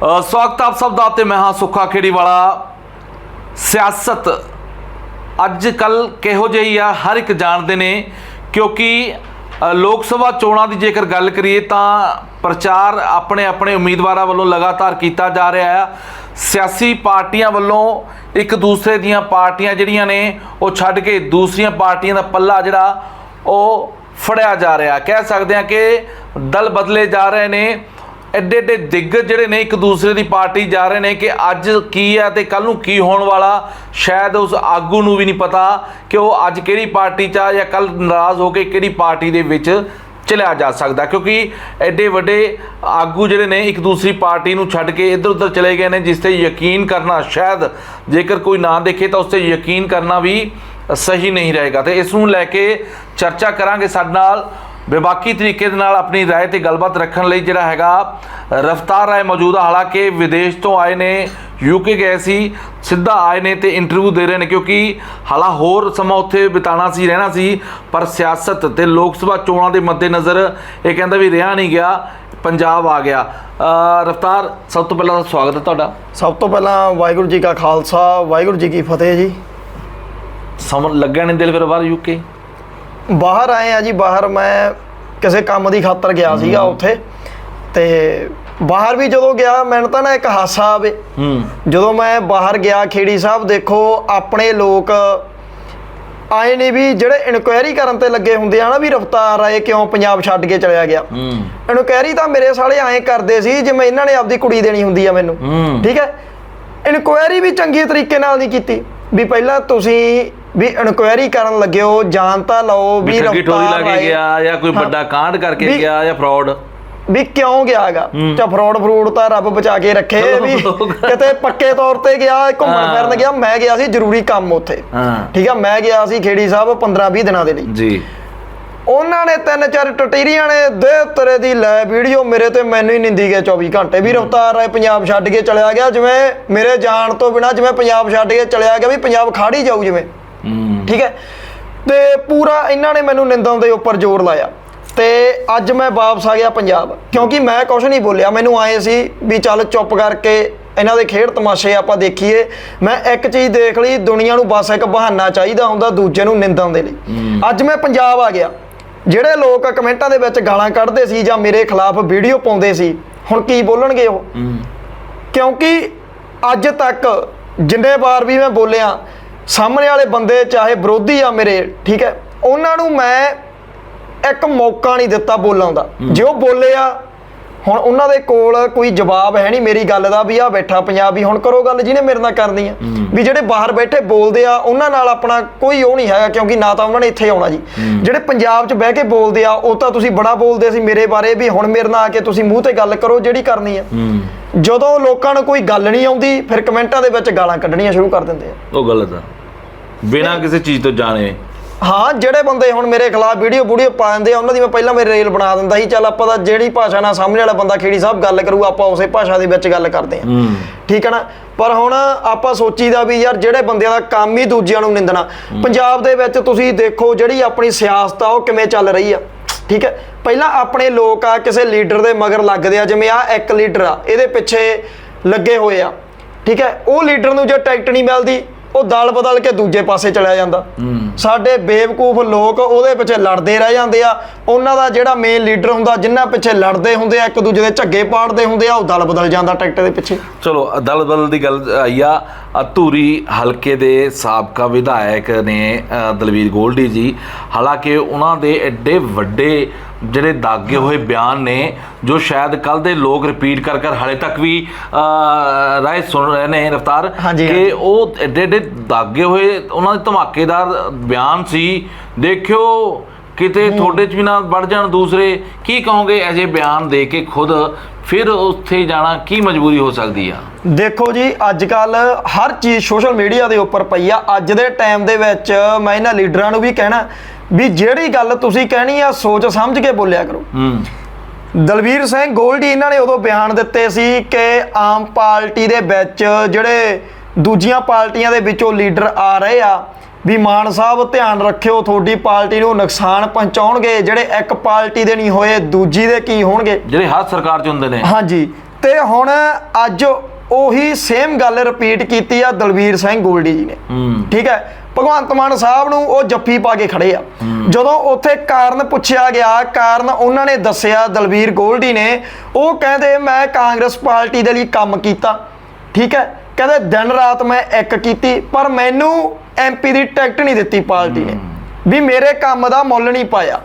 ਸਵਾਗਤ ਆਪ ਸਭ ਦਾ ਤੇ ਮੈਂ ਹਾਂ ਸੁੱਖਾ ਖੇੜੀ ਵਾਲਾ ਸਿਆਸਤ ਅੱਜ ਕੱਲ ਕਿਹੋ ਜਿਹੀ ਆ, ਹਰ ਇੱਕ ਜਾਣਦੇ ਨੇ, ਕਿਉਂਕਿ ਲੋਕ ਸਭਾ ਚੋਣਾਂ ਦੀ ਜੇਕਰ ਗੱਲ ਕਰੀਏ ਤਾਂ ਪ੍ਰਚਾਰ ਆਪਣੇ ਆਪਣੇ ਉਮੀਦਵਾਰਾਂ ਵੱਲੋਂ ਲਗਾਤਾਰ ਕੀਤਾ ਜਾ ਰਿਹਾ ਆ। ਸਿਆਸੀ ਪਾਰਟੀਆਂ ਵੱਲੋਂ ਇੱਕ ਦੂਸਰੇ ਦੀਆਂ ਪਾਰਟੀਆਂ ਜਿਹੜੀਆਂ ਨੇ, ਉਹ ਛੱਡ ਕੇ ਦੂਸਰੀਆਂ ਪਾਰਟੀਆਂ ਦਾ ਪੱਲਾ ਜਿਹੜਾ, ਉਹ ਫੜਿਆ ਜਾ ਰਿਹਾ। ਕਹਿ ਸਕਦੇ ਹਾਂ ਕਿ ਦਲ ਬਦਲੇ ਜਾ ਰਹੇ ਨੇ। ਐਡੇ ਐਡੇ ਦਿੱਗਜ ਜਿਹੜੇ ਨੇ ਇੱਕ ਦੂਸਰੇ ਦੀ ਪਾਰਟੀ ਜਾ ਰਹੇ ਨੇ ਕਿ ਅੱਜ ਕੀ ਹੈ ਤੇ ਕੱਲ ਨੂੰ ਕੀ ਹੋਣ ਵਾਲਾ, ਸ਼ਾਇਦ ਉਸ ਆਗੂ ਨੂੰ ਵੀ ਨਹੀਂ ਪਤਾ ਕਿ ਉਹ ਅੱਜ ਕਿਹੜੀ ਪਾਰਟੀ 'ਚ ਆ ਜਾਂ ਕੱਲ ਨਾਰਾਜ਼ ਹੋ ਕੇ ਕਿਹੜੀ ਪਾਰਟੀ ਦੇ ਵਿੱਚ ਚਲਿਆ ਜਾ ਸਕਦਾ। ਕਿਉਂਕਿ ਐਡੇ ਵੱਡੇ ਆਗੂ ਜਿਹੜੇ ਨੇ ਇੱਕ ਦੂਸਰੀ ਪਾਰਟੀ ਨੂੰ ਛੱਡ ਕੇ ਇੱਧਰ ਉੱਧਰ ਚਲੇ ਗਏ ਨੇ, ਜਿਸ ਤੇ ਯਕੀਨ ਕਰਨਾ ਸ਼ਾਇਦ ਜੇਕਰ ਕੋਈ ਨਾ ਦੇਖੇ ਤਾਂ ਉਸ ਤੇ ਯਕੀਨ ਕਰਨਾ ਵੀ ਸਹੀ ਨਹੀਂ ਰਹੇਗਾ। ਤੇ ਇਸ ਨੂੰ ਲੈ ਕੇ ਚਰਚਾ ਕਰਾਂਗੇ ਸਾਡੇ ਨਾਲ ਬੇਬਾਕੀ ਤਰੀਕੇ ਦੇ ਨਾਲ ਆਪਣੀ رائے ਤੇ ਗੱਲਬਾਤ ਰੱਖਣ ਲਈ ਜਿਹੜਾ ਹੈਗਾ ਰਫਤਾਰ ਰਾਏ ਮੌਜੂਦਾ ਹਾਲਾਂਕਿ ਵਿਦੇਸ਼ ਤੋਂ ਆਏ ਨੇ ਯੂਕੇ ਗਏ ਸੀ ਸਿੱਧਾ ਆਏ ਨੇ ਤੇ ਇੰਟਰਵਿਊ ਦੇ ਰਹੇ ਨੇ ਕਿਉਂਕਿ ਹਾਲਾ ਹੋਰ ਸਮਾਂ ਉੱਥੇ ਬਿਤਾਣਾ ਸੀ ਰਹਿਣਾ ਸੀ ਪਰ ਸਿਆਸਤ ਤੇ ਲੋਕ ਸਭਾ ਚੋਣਾਂ ਦੇ ਮੱਦੇਨਜ਼ਰ ਇਹ ਕਹਿੰਦਾ ਵੀ ਰਿਹਾ ਨਹੀਂ ਗਿਆ ਪੰਜਾਬ ਆ ਗਿਆ ਅ, ਰਫਤਾਰ ਸਭ ਤੋਂ ਪਹਿਲਾਂ ਤਾਂ ਸਵਾਗਤ ਹੈ ਤੁਹਾਡਾ ਸਭ ਤੋਂ ਪਹਿਲਾਂ ਵਾਹਿਗੁਰੂ ਜੀ ਕਾ ਖਾਲਸਾ ਵਾਹਿਗੁਰੂ ਜੀ ਕੀ ਫਤਿਹ ਜੀ ਸਮਝ ਲੱਗਿਆ ਨਹੀਂ ਦਿਲ ਫਿਰ ਬਾਹਰ ਯੂਕੇ ਬਾਹਰ ਆਏ ਆ ਜੀ ਬਾਹਰ ਮੈਂ ਕਿਸੇ ਕੰਮ ਦੀ ਖਾਤਰ ਗਿਆ ਸੀਗਾ ਉੱਥੇ। ਤੇ ਬਾਹਰ ਵੀ ਜਦੋਂ ਗਿਆ ਮੈਨੂੰ ਤਾਂ ਨਾ ਇੱਕ ਹਾਸਾ ਆਵੇ। ਹੂੰ। ਜਦੋਂ ਮੈਂ ਬਾਹਰ ਗਿਆ ਖੇੜੀ ਸਾਹਿਬ ਦੇਖੋ ਆਪਣੇ ਲੋਕ ਆਏ ਨੇ ਵੀ ਜਿਹੜੇ ਇਨਕੁਆਇਰੀ ਕਰਨ ਤੇ ਲੱਗੇ ਹੁੰਦੇ ਆ ਨਾ ਵੀ ਰਫਤਾਰ ਆਏ ਕਿਉਂ ਪੰਜਾਬ ਛੱਡ ਕੇ ਚਲਿਆ ਗਿਆ। ਹੂੰ। ਇਨਕੁਆਇਰੀ ਤਾਂ ਮੇਰੇ ਸਾਲੇ ਐਂ ਕਰਦੇ ਸੀ ਜਿਵੇਂ ਇਹਨਾਂ ਨੇ ਆਪਦੀ ਕੁੜੀ ਦੇਣੀ ਹੁੰਦੀ ਆ ਮੈਨੂੰ। ਠੀਕ ਹੈ? ਇਨਕੁਆਇਰੀ ਵੀ ਚੰਗੇ ਤਰੀਕੇ ਨਾਲ ਨਹੀਂ ਕੀਤੀ। ਵੀ ਪਹਿਲਾਂ ਤੁਸੀਂ ਵੀ ਇਨਕੁਆਇਰੀ ਕਰਨ ਲੱਗਿਓ ਜਾਣ ਤਾਂ ਲਓ ਵੀ ਠੱਗੀ ਠੋਰੀ ਲਾ ਕੇ। ਗਿਆ ਜਾਂ ਕੋਈ ਹਾਂ। ਵੱਡਾ ਕਾਂਡ ਕਰਕੇ ਗਿਆ ਜਾਂ ਫਰਾਡ ਵੀ ਕਿਉਂ ਗਿਆਗਾ ਹੂੰ। ਚਾ ਫਰੋਡ ਫਰੂਡ ਤਾਂ ਰੱਬ ਬਚਾ ਕੇ ਰੱਖੇ ਵੀ ਕਿਤੇ ਪੱਕੇ ਤੌਰ ਤੇ ਗਿਆ ਘੁੰਮਣ ਹਾਂ। ਫਿਰਨ ਗਿਆ ਮੈਂ ਗਿਆ ਸੀ ਜ਼ਰੂਰੀ ਕੰਮ ਉੱਥੇ। ਹਾਂ। ਠੀਕ ਆ ਮੈਂ ਗਿਆ ਸੀ ਖੇੜੀ ਸਾਹਿਬ 15 20 ਦਿਨਾਂ ਦੇ ਲਈ। ਜੀ। ਉਹਨਾਂ ਨੇ ਤਿੰਨ ਚਾਰ ਟਟੀਰੀਆਂ ਨੇ ਦੇ ਤਰੇ ਦੀ ਲੈ ਵੀਡੀਓ ਮੇਰੇ ਤੇ ਮੈਨੂੰ ਹੀ ਨਿੰਦੀ ਗਏ 24 ਘੰਟੇ। ਵੀ ਰਫਤਾਰ ਰਾਏ ਪੰਜਾਬ ਛੱਡ ਕੇ ਚਲਿਆ ਗਿਆ ਜਿਵੇਂ ਮੇਰੇ ਜਾਣ ਤੋਂ ਬਿਨਾ ਜਿਵੇਂ ਪੰਜਾਬ ਛੱਡ ਕੇ ਚਲਿਆ ਗਿਆ ਵੀ ਪੰਜਾਬ ਖਾੜੀ ਜਾਊ ਜਿਵੇਂ। ਹੂੰ ਠੀਕ ਹੈ? ਤੇ ਪੂਰਾ ਇਹਨਾਂ ਨੇ ਮੈਨੂੰ ਨਿੰਦਣ ਦੇ ਉੱਪਰ ਜ਼ੋਰ ਲਾਇਆ। ਤੇ ਅੱਜ ਮੈਂ ਵਾਪਸ ਆ ਗਿਆ ਪੰਜਾਬ। ਕਿਉਂਕਿ ਮੈਂ ਕੁਝ ਨਹੀਂ ਬੋਲਿਆ। ਮੈਨੂੰ ਆਏ ਸੀ ਵੀ ਚੱਲ ਚੁੱਪ ਕਰਕੇ ਇਹਨਾਂ ਦੇ ਖੇਡ ਤਮਾਸ਼ੇ ਆਪਾਂ ਦੇਖੀਏ। ਮੈਂ ਇੱਕ ਚੀਜ਼ ਦੇਖ ਲਈ ਦੁਨੀਆ ਨੂੰ ਬਸ ਇੱਕ ਬਹਾਨਾ ਚਾਹੀਦਾ ਹੁੰਦਾ ਦੂਜੇ ਨੂੰ ਨਿੰਦਣ ਦੇ ਲਈ। ਅੱਜ ਮੈਂ ਪੰਜਾਬ ਆ ਗਿਆ। ਜਿਹੜੇ ਲੋਕ ਕਮੈਂਟਾਂ ਦੇ ਵਿੱਚ ਗਾਲਾਂ ਕੱਢਦੇ ਸੀ ਜਾਂ ਮੇਰੇ ਖਿਲਾਫ ਵੀਡੀਓ ਪਾਉਂਦੇ ਸੀ ਹੁਣ ਕੀ ਬੋਲਣਗੇ ਉਹ? ਕਿਉਂਕਿ ਅੱਜ ਤੱਕ ਜਿੰਨੇ ਵਾਰ ਵੀ ਮੈਂ ਬੋਲਿਆ ਸਾਹਮਣੇ ਵਾਲੇ ਬੰਦੇ ਚਾਹੇ ਵਿਰੋਧੀ ਆ ਮੇਰੇ ਠੀਕ ਹੈ? ਉਹਨਾਂ ਨੂੰ ਮੈਂ ਇੱਕ ਮੌਕਾ ਨਹੀਂ ਦਿੱਤਾ ਬੋਲਣ ਦਾ। ਜੇ ਉਹ ਬੋਲੇ ਆ ਹੁਣ ਉਹਨਾਂ ਦੇ ਕੋਲ ਕੋਈ ਜਵਾਬ ਹੈ ਨਹੀਂ ਮੇਰੀ ਗੱਲ ਦਾ ਵੀ ਆ ਬੈਠਾ ਪੰਜਾਬੀ ਹੁਣ ਕਰੋ ਗੱਲ ਜਿਹਨੇ ਮੇਰੇ ਨਾਲ ਕਰਨੀ ਆ। ਵੀ ਜਿਹੜੇ ਬਾਹਰ ਬੈਠੇ ਬੋਲਦੇ ਆ ਉਹਨਾਂ ਨਾਲ ਆਪਣਾ ਕੋਈ ਉਹ ਨਹੀਂ ਹੈਗਾ ਕਿਉਂਕਿ ਨਾ ਤਾਂ ਉਹਨਾਂ ਨੇ ਇੱਥੇ ਆਉਣਾ ਜੀ। ਜਿਹੜੇ ਪੰਜਾਬ 'ਚ ਬਹਿ ਕੇ ਬੋਲਦੇ ਆ ਉਹ ਤਾਂ ਤੁਸੀਂ ਬੜਾ ਬੋਲਦੇ ਸੀ ਮੇਰੇ ਬਾਰੇ ਵੀ ਹੁਣ ਮੇਰੇ ਨਾਲ ਆ ਕੇ ਤੁਸੀਂ ਮੂੰਹ ਤੇ ਗੱਲ ਕਰੋ ਜਿਹੜੀ ਕਰਨੀ ਆ। ਜਦੋਂ ਲੋਕਾਂ ਨੂੰ ਕੋਈ ਗੱਲ ਨਹੀਂ ਆਉਂਦੀ ਫਿਰ ਕਮੈਂਟਾਂ ਦੇ ਵਿੱਚ ਗਾਲਾਂ ਕੱਢਣੀਆਂ ਸ਼ੁਰੂ ਕਰ ਦਿੰਦੇ ਆ। ਉਹ ਗਲਤ ਆ। ਬਿਨਾਂ ਕਿਸੇ ਚੀਜ਼ ਤੋਂ ਜਾਣੇ। ਹਾਂ ਜਿਹੜੇ ਬੰਦੇ ਹੁਣ ਮੇਰੇ ਖਿਲਾਫ ਵੀਡੀਓ ਵੀਡੀਓ ਪਾ ਦਿੰਦੇ ਆ ਉਹਨਾਂ ਦੀ ਮੈਂ ਪਹਿਲਾਂ ਮੇਰੇ ਰੇਲ ਬਣਾ ਦਿੰਦਾ ਸੀ ਚੱਲ ਆਪਾਂ ਤਾਂ ਜਿਹੜੀ ਭਾਸ਼ਾ ਨਾਲ ਸਾਹਮਣੇ ਵਾਲਾ ਬੰਦਾ ਖੇੜੀ ਸਾਹਿਬ ਗੱਲ ਕਰੂ ਆਪਾਂ ਉਸੇ ਭਾਸ਼ਾ ਦੇ ਵਿੱਚ ਗੱਲ ਕਰਦੇ ਆ। ਠੀਕ ਹੈ ਨਾ? ਪਰ ਹੁਣ ਆਪਾਂ ਸੋਚੀਦਾ ਵੀ ਯਾਰ ਜਿਹੜੇ ਬੰਦਿਆਂ ਦਾ ਕੰਮ ਹੀ ਦੂਜਿਆਂ ਨੂੰ ਨਿੰਦਣਾ। ਪੰਜਾਬ ਦੇ ਵਿੱਚ ਤੁਸੀਂ ਦੇਖੋ ਜਿਹੜੀ ਆਪਣੀ ਸਿਆਸਤ ਆ ਉਹ ਕਿਵੇਂ ਚੱਲ ਰਹੀ ਆ। ਠੀਕ ਹੈ ਪਹਿਲਾਂ ਆਪਣੇ ਲੋਕ ਆ ਕਿਸੇ ਲੀਡਰ ਦੇ ਮਗਰ ਲੱਗਦੇ ਆ ਜਿਵੇਂ ਆ ਇੱਕ ਲੀਡਰ ਆ ਇਹਦੇ ਪਿੱਛੇ ਲੱਗੇ ਹੋਏ ਆ। ਠੀਕ ਹੈ ਉਹ ਲੀਡਰ ਨੂੰ ਜੇ ਟਿਕਟ ਨਹੀਂ ਮਿਲਦੀ ਉਹ ਦਲ ਬਦਲ ਕੇ ਦੂਜੇ ਪਾਸੇ ਚਲਿਆ ਜਾਂਦਾ। ਸਾਡੇ ਬੇਵਕੂਫ ਲੋਕ ਉਹਦੇ ਪਿੱਛੇ ਲੜਦੇ ਰਹਿ ਜਾਂਦੇ ਆ। ਉਹਨਾਂ ਦਾ ਜਿਹੜਾ ਮੇਨ ਲੀਡਰ ਹੁੰਦਾ ਜਿੰਨਾ ਪਿੱਛੇ ਲੜਦੇ ਹੁੰਦੇ ਆ ਇੱਕ ਦੂਜੇ ਦੇ ਝੱਗੇ ਪਾੜਦੇ ਹੁੰਦੇ ਆ ਉਹ ਦਲ ਬਦਲ ਜਾਂਦਾ ਟਿਕਟ ਦੇ ਪਿੱਛੇ। ਚਲੋ ਦਲ ਬਦਲ ਦੀ ਗੱਲ ਆਈ ਆ। ਧੂਰੀ ਹਲਕੇ ਦੇ ਸਾਬਕਾ ਵਿਧਾਇਕ ਨੇ ਦਲਵੀਰ ਗੋਲਡੀ ਜੀ। ਹਾਲਾਂਕਿ ਉਹਨਾਂ ਦੇ ਐਡੇ ਵੱਡੇ ਜਿਹੜੇ ਦਾਗੇ ਹੋਏ ਬਿਆਨ ਨੇ ਜੋ ਸ਼ਾਇਦ ਕੱਲ ਦੇ ਲੋਕ ਰਿਪੀਟ ਕਰ ਕਰ ਹਾਲੇ ਤੱਕ ਵੀ ਰਾਏ ਸੁਣ ਰਹੇ ਨੇ ਰਫਤਾਰ ਕਿ। ਉਹ ਐਡੇ ਦਾਗੇ ਹੋਏ ਉਹਨਾਂ ਦੇ ਧਮਾਕੇਦਾਰ ਬਿਆਨ ਸੀ। ਦੇਖਿਓ ਕਿਤੇ ਤੁਹਾਡੇ ਚ ਵੀ ਨਾ ਵੱਧ ਜਾਣ ਦੂਸਰੇ ਕੀ ਕਹੋਗੇ ਅਜੇ ਬਿਆਨ ਦੇ ਕੇ ਖੁਦ? ਫਿਰ ਉੱਥੇ ਜਾਣਾ ਕੀ ਮਜਬੂਰੀ ਹੋ ਸਕਦੀ ਆ? ਦੇਖੋ ਜੀ ਅੱਜ ਕੱਲ ਹਰ ਚੀਜ਼ ਸੋਸ਼ਲ ਮੀਡੀਆ ਦੇ ਉੱਪਰ ਪਈ ਆ। ਅੱਜ ਦੇ ਟਾਈਮ ਦੇ ਵਿੱਚ ਮੈਂ ਇਹਨਾਂ ਲੀਡਰਾਂ ਨੂੰ ਵੀ ਕਹਿਣਾ ਵੀ ਜਿਹੜੀ ਗੱਲ ਤੁਸੀਂ ਕਹਿਣੀ ਆ ਸੋਚ ਸਮਝ ਕੇ ਬੋਲਿਆ ਕਰੋ। ਹੂੰ। ਦਲਵੀਰ ਸਿੰਘ ਗੋਲਡੀ ਇਹਨਾਂ ਨੇ ਉਦੋਂ ਬਿਆਨ ਦਿੱਤੇ ਸੀ ਕਿ ਆਮ ਪਾਰਟੀ ਦੇ ਵਿੱਚ ਜਿਹੜੇ ਦੂਜੀਆਂ ਪਾਰਟੀਆਂ ਦੇ ਵਿੱਚੋਂ ਲੀਡਰ ਆ ਰਹੇ ਆ ਵੀ ਮਾਨ ਸਾਹਿਬ ਧਿਆਨ ਰੱਖਿਓ ਤੁਹਾਡੀ ਪਾਰਟੀ ਨੂੰ ਨੁਕਸਾਨ ਪਹੁੰਚਾਉਣਗੇ ਜਿਹੜੇ ਇੱਕ ਪਾਰਟੀ ਦੇ ਨਹੀਂ ਹੋਏ ਦੂਜੀ ਦੇ ਕੀ ਹੋਣਗੇ? ਜਿਹੜੇ ਹਰ ਸਰਕਾਰ ਚ ਹੁੰਦੇ ਨੇ। ਹਾਂਜੀ। ਤੇ ਹੁਣ ਅੱਜ ਉਹੀ ਸੇਮ ਗੱਲ ਰਿਪੀਟ ਕੀਤੀ ਆ ਦਲਵੀਰ ਸਿੰਘ ਗੋਲਡੀ ਜੀ ਨੇ। ਠੀਕ ਹੈ? ਭਗਵੰਤ ਮਾਨ ਸਾਹਿਬ ਨੂੰ ਉਹ ਜੱਫੀ ਪਾ ਕੇ ਖੜੇ ਆ। ਜਦੋਂ ਉੱਥੇ ਕਾਰਨ ਪੁੱਛਿਆ ਗਿਆ ਕਾਰਨ ਉਹਨਾਂ ਨੇ ਦੱਸਿਆ ਦਲਵੀਰ ਗੋਲਡੀ ਨੇ ਉਹ ਕਹਿੰਦੇ ਮੈਂ ਕਾਂਗਰਸ ਪਾਰਟੀ ਦੇ ਲਈ ਕੰਮ ਕੀਤਾ। ਠੀਕ ਹੈ? ਕਹਿੰਦੇ ਦਿਨ ਰਾਤ ਮੈਂ ਇੱਕ ਕੀਤੀ ਪਰ ਮੈਨੂੰ ਐਮਪੀ ਦੀ ਟਿਕਟ ਨਹੀਂ ਦਿੱਤੀ ਪਾਰਟੀ ਨੇ। ਵੀ ਮੇਰੇ ਕੰਮ ਦਾ ਮੁੱਲ ਨਹੀਂ ਪਾਇਆ।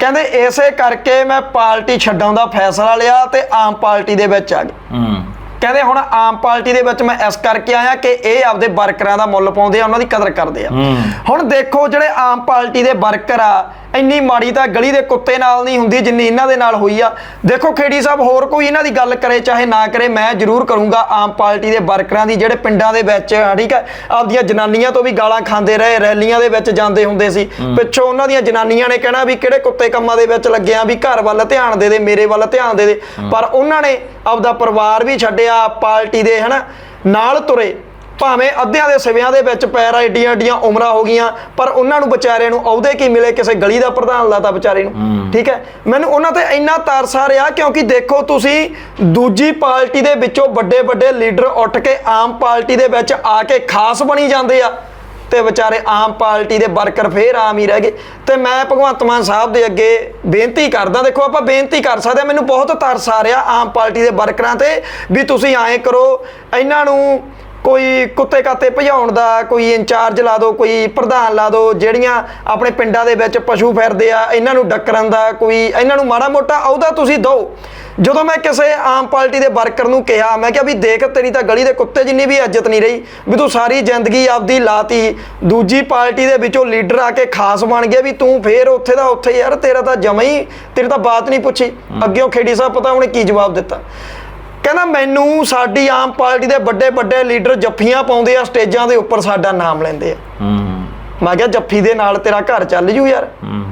ਕਹਿੰਦੇ ਇਸੇ ਕਰਕੇ ਮੈਂ ਪਾਰਟੀ ਛੱਡਣ ਦਾ ਫੈਸਲਾ ਲਿਆ ਤੇ ਆਮ ਪਾਰਟੀ ਦੇ ਵਿੱਚ ਆ ਗਿਆ ਕਹਿੰਦੇ ਹੁਣ ਆਮ ਪਾਰਟੀ ਦੇ ਵਿੱਚ ਮੈਂ ਇਸ ਕਰਕੇ ਆਇਆ ਕਿ ਇਹ ਆਪਦੇ ਵਰਕਰਾਂ ਦਾ ਮੁੱਲ ਪਾਉਂਦੇ ਆ ਉਹਨਾਂ ਦੀ ਕਦਰ ਕਰਦੇ ਆ। ਹੁਣ ਦੇਖੋ ਜਿਹੜੇ ਆਮ ਪਾਰਟੀ ਦੇ ਵਰਕਰ ਆ ਇੰਨੀ ਮਾੜੀ ਤਾਂ ਗਲੀ ਦੇ ਕੁੱਤੇ ਨਾਲ ਨਹੀਂ ਹੁੰਦੀ ਜਿੰਨੀ ਇਹਨਾਂ ਦੇ ਨਾਲ ਹੋਈ ਆ। ਦੇਖੋ ਖੇੜੀ ਸਾਹਿਬ ਹੋਰ ਕੋਈ ਇਹਨਾਂ ਦੀ ਗੱਲ ਕਰੇ ਚਾਹੇ ਨਾ ਕਰੇ ਮੈਂ ਜ਼ਰੂਰ ਕਰੂੰਗਾ ਆਮ ਪਾਰਟੀ ਦੇ ਵਰਕਰਾਂ ਦੀ ਜਿਹੜੇ ਪਿੰਡਾਂ ਦੇ ਵਿੱਚ ਠੀਕ ਹੈ ਆਪਦੀਆਂ ਜਨਾਨੀਆਂ ਤੋਂ ਵੀ ਗਾਲਾਂ ਖਾਂਦੇ ਰਹੇ ਰੈਲੀਆਂ ਦੇ ਵਿੱਚ ਜਾਂਦੇ ਹੁੰਦੇ ਸੀ। ਪਿੱਛੋਂ ਉਹਨਾਂ ਦੀਆਂ ਜਨਾਨੀਆਂ ਨੇ ਕਹਿਣਾ ਵੀ ਕਿਹੜੇ ਕੁੱਤੇ ਕੰਮਾਂ ਦੇ ਵਿੱਚ ਲੱਗੇ ਆ ਵੀ ਘਰ ਵੱਲ ਧਿਆਨ ਦੇ ਦੇ ਮੇਰੇ ਵੱਲ ਧਿਆਨ ਦੇ ਦੇ। ਪਰ ਉਹਨਾਂ ਨੇ ਆਪਦਾ ਪਰਿਵਾਰ ਵੀ ਛੱਡਿਆ ਪਾਰਟੀ ਦੇ ਹਨਾ? ਨਾਲ ਤੁਰੇ। ਭਾਵੇਂ ਅੱਧਿਆਂ ਦੇ ਸਿਵਿਆਂ ਦੇ ਵਿੱਚ ਪੈਰ ਏਡੀਆਂ ਏਡੀਆਂ ਉਮਰਾਂ ਹੋ ਗਈਆਂ ਪਰ ਉਹਨਾਂ ਨੂੰ ਵਿਚਾਰਿਆਂ ਨੂੰ ਅਹੁਦੇ ਕੀ ਮਿਲੇ ਕਿਸੇ ਗਲੀ ਦਾ ਪ੍ਰਧਾਨ ਲਾਤਾ ਵਿਚਾਰੇ ਨੂੰ? ਠੀਕ ਹੈ? ਮੈਨੂੰ ਉਹਨਾਂ ਤੇ ਇੰਨਾ ਤਰਸ ਆ ਰਿਹਾ ਕਿਉਂਕਿ ਦੇਖੋ ਤੁਸੀਂ ਦੂਜੀ ਪਾਰਟੀ ਦੇ ਵਿੱਚੋਂ ਵੱਡੇ ਵੱਡੇ ਲੀਡਰ ਉੱਠ ਕੇ ਆਮ ਪਾਰਟੀ ਦੇ ਵਿੱਚ ਆ ਕੇ ਖਾਸ ਬਣੀ ਜਾਂਦੇ ਆ। ਤੇ ਵਿਚਾਰੇ ਆਮ ਪਾਰਟੀ ਦੇ ਵਰਕਰ ਫੇਰ ਆਮ ਹੀ ਰਹਿ ਗਏ। ਤੇ ਮੈਂ ਭਗਵੰਤ ਮਾਨ ਸਾਹਿਬ ਦੇ ਅੱਗੇ ਬੇਨਤੀ ਕਰਦਾ, ਦੇਖੋ ਆਪਾਂ ਬੇਨਤੀ ਕਰ ਸਕਦੇ ਹਾਂ, ਮੈਨੂੰ ਬਹੁਤ ਤਰਸ ਆ ਰਿਹਾ ਆਮ ਪਾਰਟੀ ਦੇ ਵਰਕਰਾਂ ਤੇ ਵੀ ਤੁਸੀਂ ਐਂ ਕਰੋ, ਇਹਨਾਂ ਨੂੰ ਕੋਈ ਕੁੱਤੇ ਕਾਤੇ ਭਜਾਉਣ ਦਾ ਕੋਈ ਇੰਚਾਰਜ ਲਾ ਦਿਓ ਕੋਈ ਪ੍ਰਧਾਨ ਲਾ ਦਿਓ ਜਿਹੜੀਆਂ ਆਪਣੇ ਪਿੰਡਾਂ ਦੇ ਵਿੱਚ ਪਸ਼ੂ ਫਿਰਦੇ ਆ ਇਹਨਾਂ ਨੂੰ ਡੱਕਰਨ ਦਾ ਕੋਈ ਇਹਨਾਂ ਨੂੰ ਮਾੜਾ ਮੋਟਾ ਅਹੁਦਾ ਤੁਸੀਂ ਦਿਓ। ਜਦੋਂ ਮੈਂ ਕਿਸੇ ਆਮ ਪਾਰਟੀ ਦੇ ਵਰਕਰ ਨੂੰ ਕਿਹਾ ਮੈਂ ਕਿਹਾ ਵੀ ਦੇਖ ਤੇਰੀ ਤਾਂ ਗਲੀ ਦੇ ਕੁੱਤੇ ਜਿੰਨੀ ਵੀ ਇੱਜ਼ਤ ਨਹੀਂ ਰਹੀ ਵੀ ਤੂੰ ਸਾਰੀ ਜ਼ਿੰਦਗੀ ਆਪਦੀ ਲਾਤੀ ਦੂਜੀ ਪਾਰਟੀ ਦੇ ਵਿੱਚੋਂ ਲੀਡਰ ਆ ਕੇ ਖਾਸ ਬਣ ਗਿਆ ਵੀ ਤੂੰ ਫੇਰ ਉੱਥੇ ਦਾ ਉੱਥੇ ਯਾਰ ਤੇਰਾ ਤਾਂ ਜਮਾ ਹੀ ਤੇਰੀ ਤਾਂ ਬਾਤ ਨਹੀਂ ਪੁੱਛੀ। ਅੱਗਿਓਂ ਖੇੜੀ ਸਾਹਿਬ ਪਤਾ ਉਹਨੇ ਕੀ ਜਵਾਬ ਦਿੱਤਾ। ਕਹਿੰਦਾ ਮੈਨੂੰ ਸਾਡੀ ਆਮ ਪਾਰਟੀ ਦੇ ਵੱਡੇ ਵੱਡੇ ਲੀਡਰ ਜੱਫੀਆਂ ਪਾਉਂਦੇ ਆ ਸਟੇਜਾਂ ਦੇ ਉੱਪਰ ਸਾਡਾ ਨਾਮ ਲੈਂਦੇ ਆ। ਹੂੰ। ਮੈਂ ਕਿਹਾ ਜੱਫੀ ਦੇ ਨਾਲ ਤੇਰਾ ਘਰ ਚੱਲ ਜੂ ਯਾਰ। ਹੂੰ।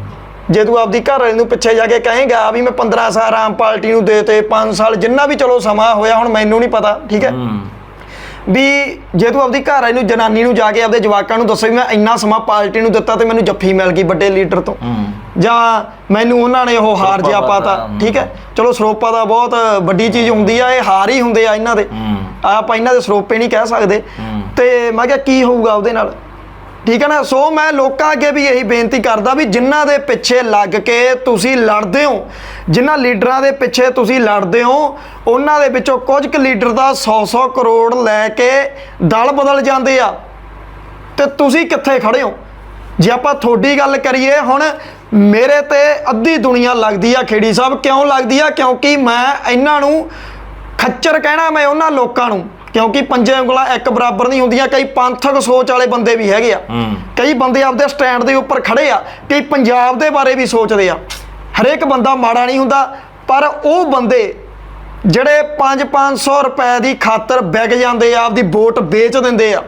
ਜੇ ਤੂੰ ਆਪਦੀ ਘਰ ਵਾਲੇ ਨੂੰ ਪਿੱਛੇ ਜਾ ਕੇ ਕਹੇਗਾ ਵੀ ਮੈਂ 15 ਸਾਲ ਆਮ ਪਾਰਟੀ ਨੂੰ ਦੇ ਤੇ 5 ਸਾਲ ਜਿੰਨਾ ਵੀ ਚਲੋ ਸਮਾਂ ਹੋਇਆ ਹੁਣ ਮੈਨੂੰ ਨਹੀਂ ਪਤਾ ਠੀਕ ਹੈ? ਹੂੰ। ਵੀ ਜੇ ਤੂੰ ਆਪਦੀ ਘਰ ਵਾਲੀ ਨੂੰ ਜਨਾਨੀ ਨੂੰ ਜਾ ਕੇ ਆਪਦੇ ਜਵਾਕਾਂ ਨੂੰ ਦੱਸੇ ਵੀ ਮੈਂ ਇੰਨਾ ਸਮਾਂ ਪਾਰਟੀ ਨੂੰ ਦਿੱਤਾ ਤੇ ਮੈਨੂੰ ਜੱਫੀ ਮਿਲ ਗਈ ਵੱਡੇ ਲੀਡਰ ਤੋਂ। ਜਾਂ ਮੈਨੂੰ ਉਹਨਾਂ ਨੇ ਉਹ ਹਾਰ ਜਿਹਾ ਪਾਤਾ। ਠੀਕ ਹੈ? ਚਲੋ ਸਰੋਪਾ ਦਾ ਬਹੁਤ ਵੱਡੀ ਚੀਜ਼ ਹੁੰਦੀ ਆ ਇਹ ਹਾਰ ਹੀ ਹੁੰਦੇ ਆ ਇਹਨਾਂ ਦੇ। ਆਪਾਂ ਇਹਨਾਂ ਦੇ ਸਰੋਪੇ ਨਹੀਂ ਕਹਿ ਸਕਦੇ। ਤੇ ਮੈਂ ਕਿਹਾ ਕੀ ਹੋਊਗਾ ਉਹਦੇ ਨਾਲ? ਠੀਕ ਹੈ ਨਾ? ਸੋ ਮੈਂ ਲੋਕਾਂ ਅੱਗੇ ਵੀ ਇਹੀ ਬੇਨਤੀ ਕਰਦਾ ਵੀ ਜਿਨ੍ਹਾਂ ਦੇ ਪਿੱਛੇ ਲੱਗ ਕੇ ਤੁਸੀਂ ਲੜਦੇ ਹੋ, ਜਿਨ੍ਹਾਂ ਲੀਡਰਾਂ ਦੇ ਪਿੱਛੇ ਤੁਸੀਂ ਲੜਦੇ ਹੋ, ਉਹਨਾਂ ਦੇ ਵਿੱਚੋਂ ਕੁਝ ਕੁ ਲੀਡਰ ਦਾ 100-100 ਕਰੋੜ ਲੈ ਕੇ ਦਲ ਬਦਲ ਜਾਂਦੇ ਆ। ਤੇ ਤੁਸੀਂ ਕਿੱਥੇ ਖੜੇ ਹੋ? ਜੇ ਆਪਾਂ ਤੁਹਾਡੀ ਗੱਲ ਕਰੀਏ ਹੁਣ, ਮੇਰੇ ਤੇ ਅੱਧੀ ਦੁਨੀਆ ਲੱਗਦੀ ਆ ਖੇੜੀ ਸਾਹਿਬ। ਕਿਉਂ ਲੱਗਦੀ ਆ? ਕਿਉਂਕਿ ਮੈਂ ਇਹਨਾਂ ਨੂੰ ਖੱਚਰ ਕਹਿਣਾ, ਮੈਂ ਉਹਨਾਂ ਲੋਕਾਂ ਨੂੰ ਕਿਉਂਕਿ ਪੰਜੇ ਉਂਗਲਾਂ ਇੱਕ ਬਰਾਬਰ ਨਹੀਂ ਹੁੰਦੀਆਂ ਕਈ ਪੰਥਕ ਸੋਚ ਵਾਲੇ ਬੰਦੇ ਵੀ ਹੈਗੇ ਆ। ਕਈ ਬੰਦੇ ਆਪਦੇ ਸਟੈਂਡ ਦੇ ਉੱਪਰ ਖੜੇ ਆ ਕਈ ਪੰਜਾਬ ਦੇ ਬਾਰੇ ਵੀ ਸੋਚਦੇ ਆ ਹਰੇਕ ਬੰਦਾ ਮਾੜਾ ਨਹੀਂ ਹੁੰਦਾ ਪਰ ਉਹ ਬੰਦੇ ਜਿਹੜੇ 5-500 ਰੁਪਏ ਦੀ ਖਾਤਰ ਵਿਕ ਜਾਂਦੇ ਆ ਆਪਦੀ ਵੋਟ ਵੇਚ ਦਿੰਦੇ ਆ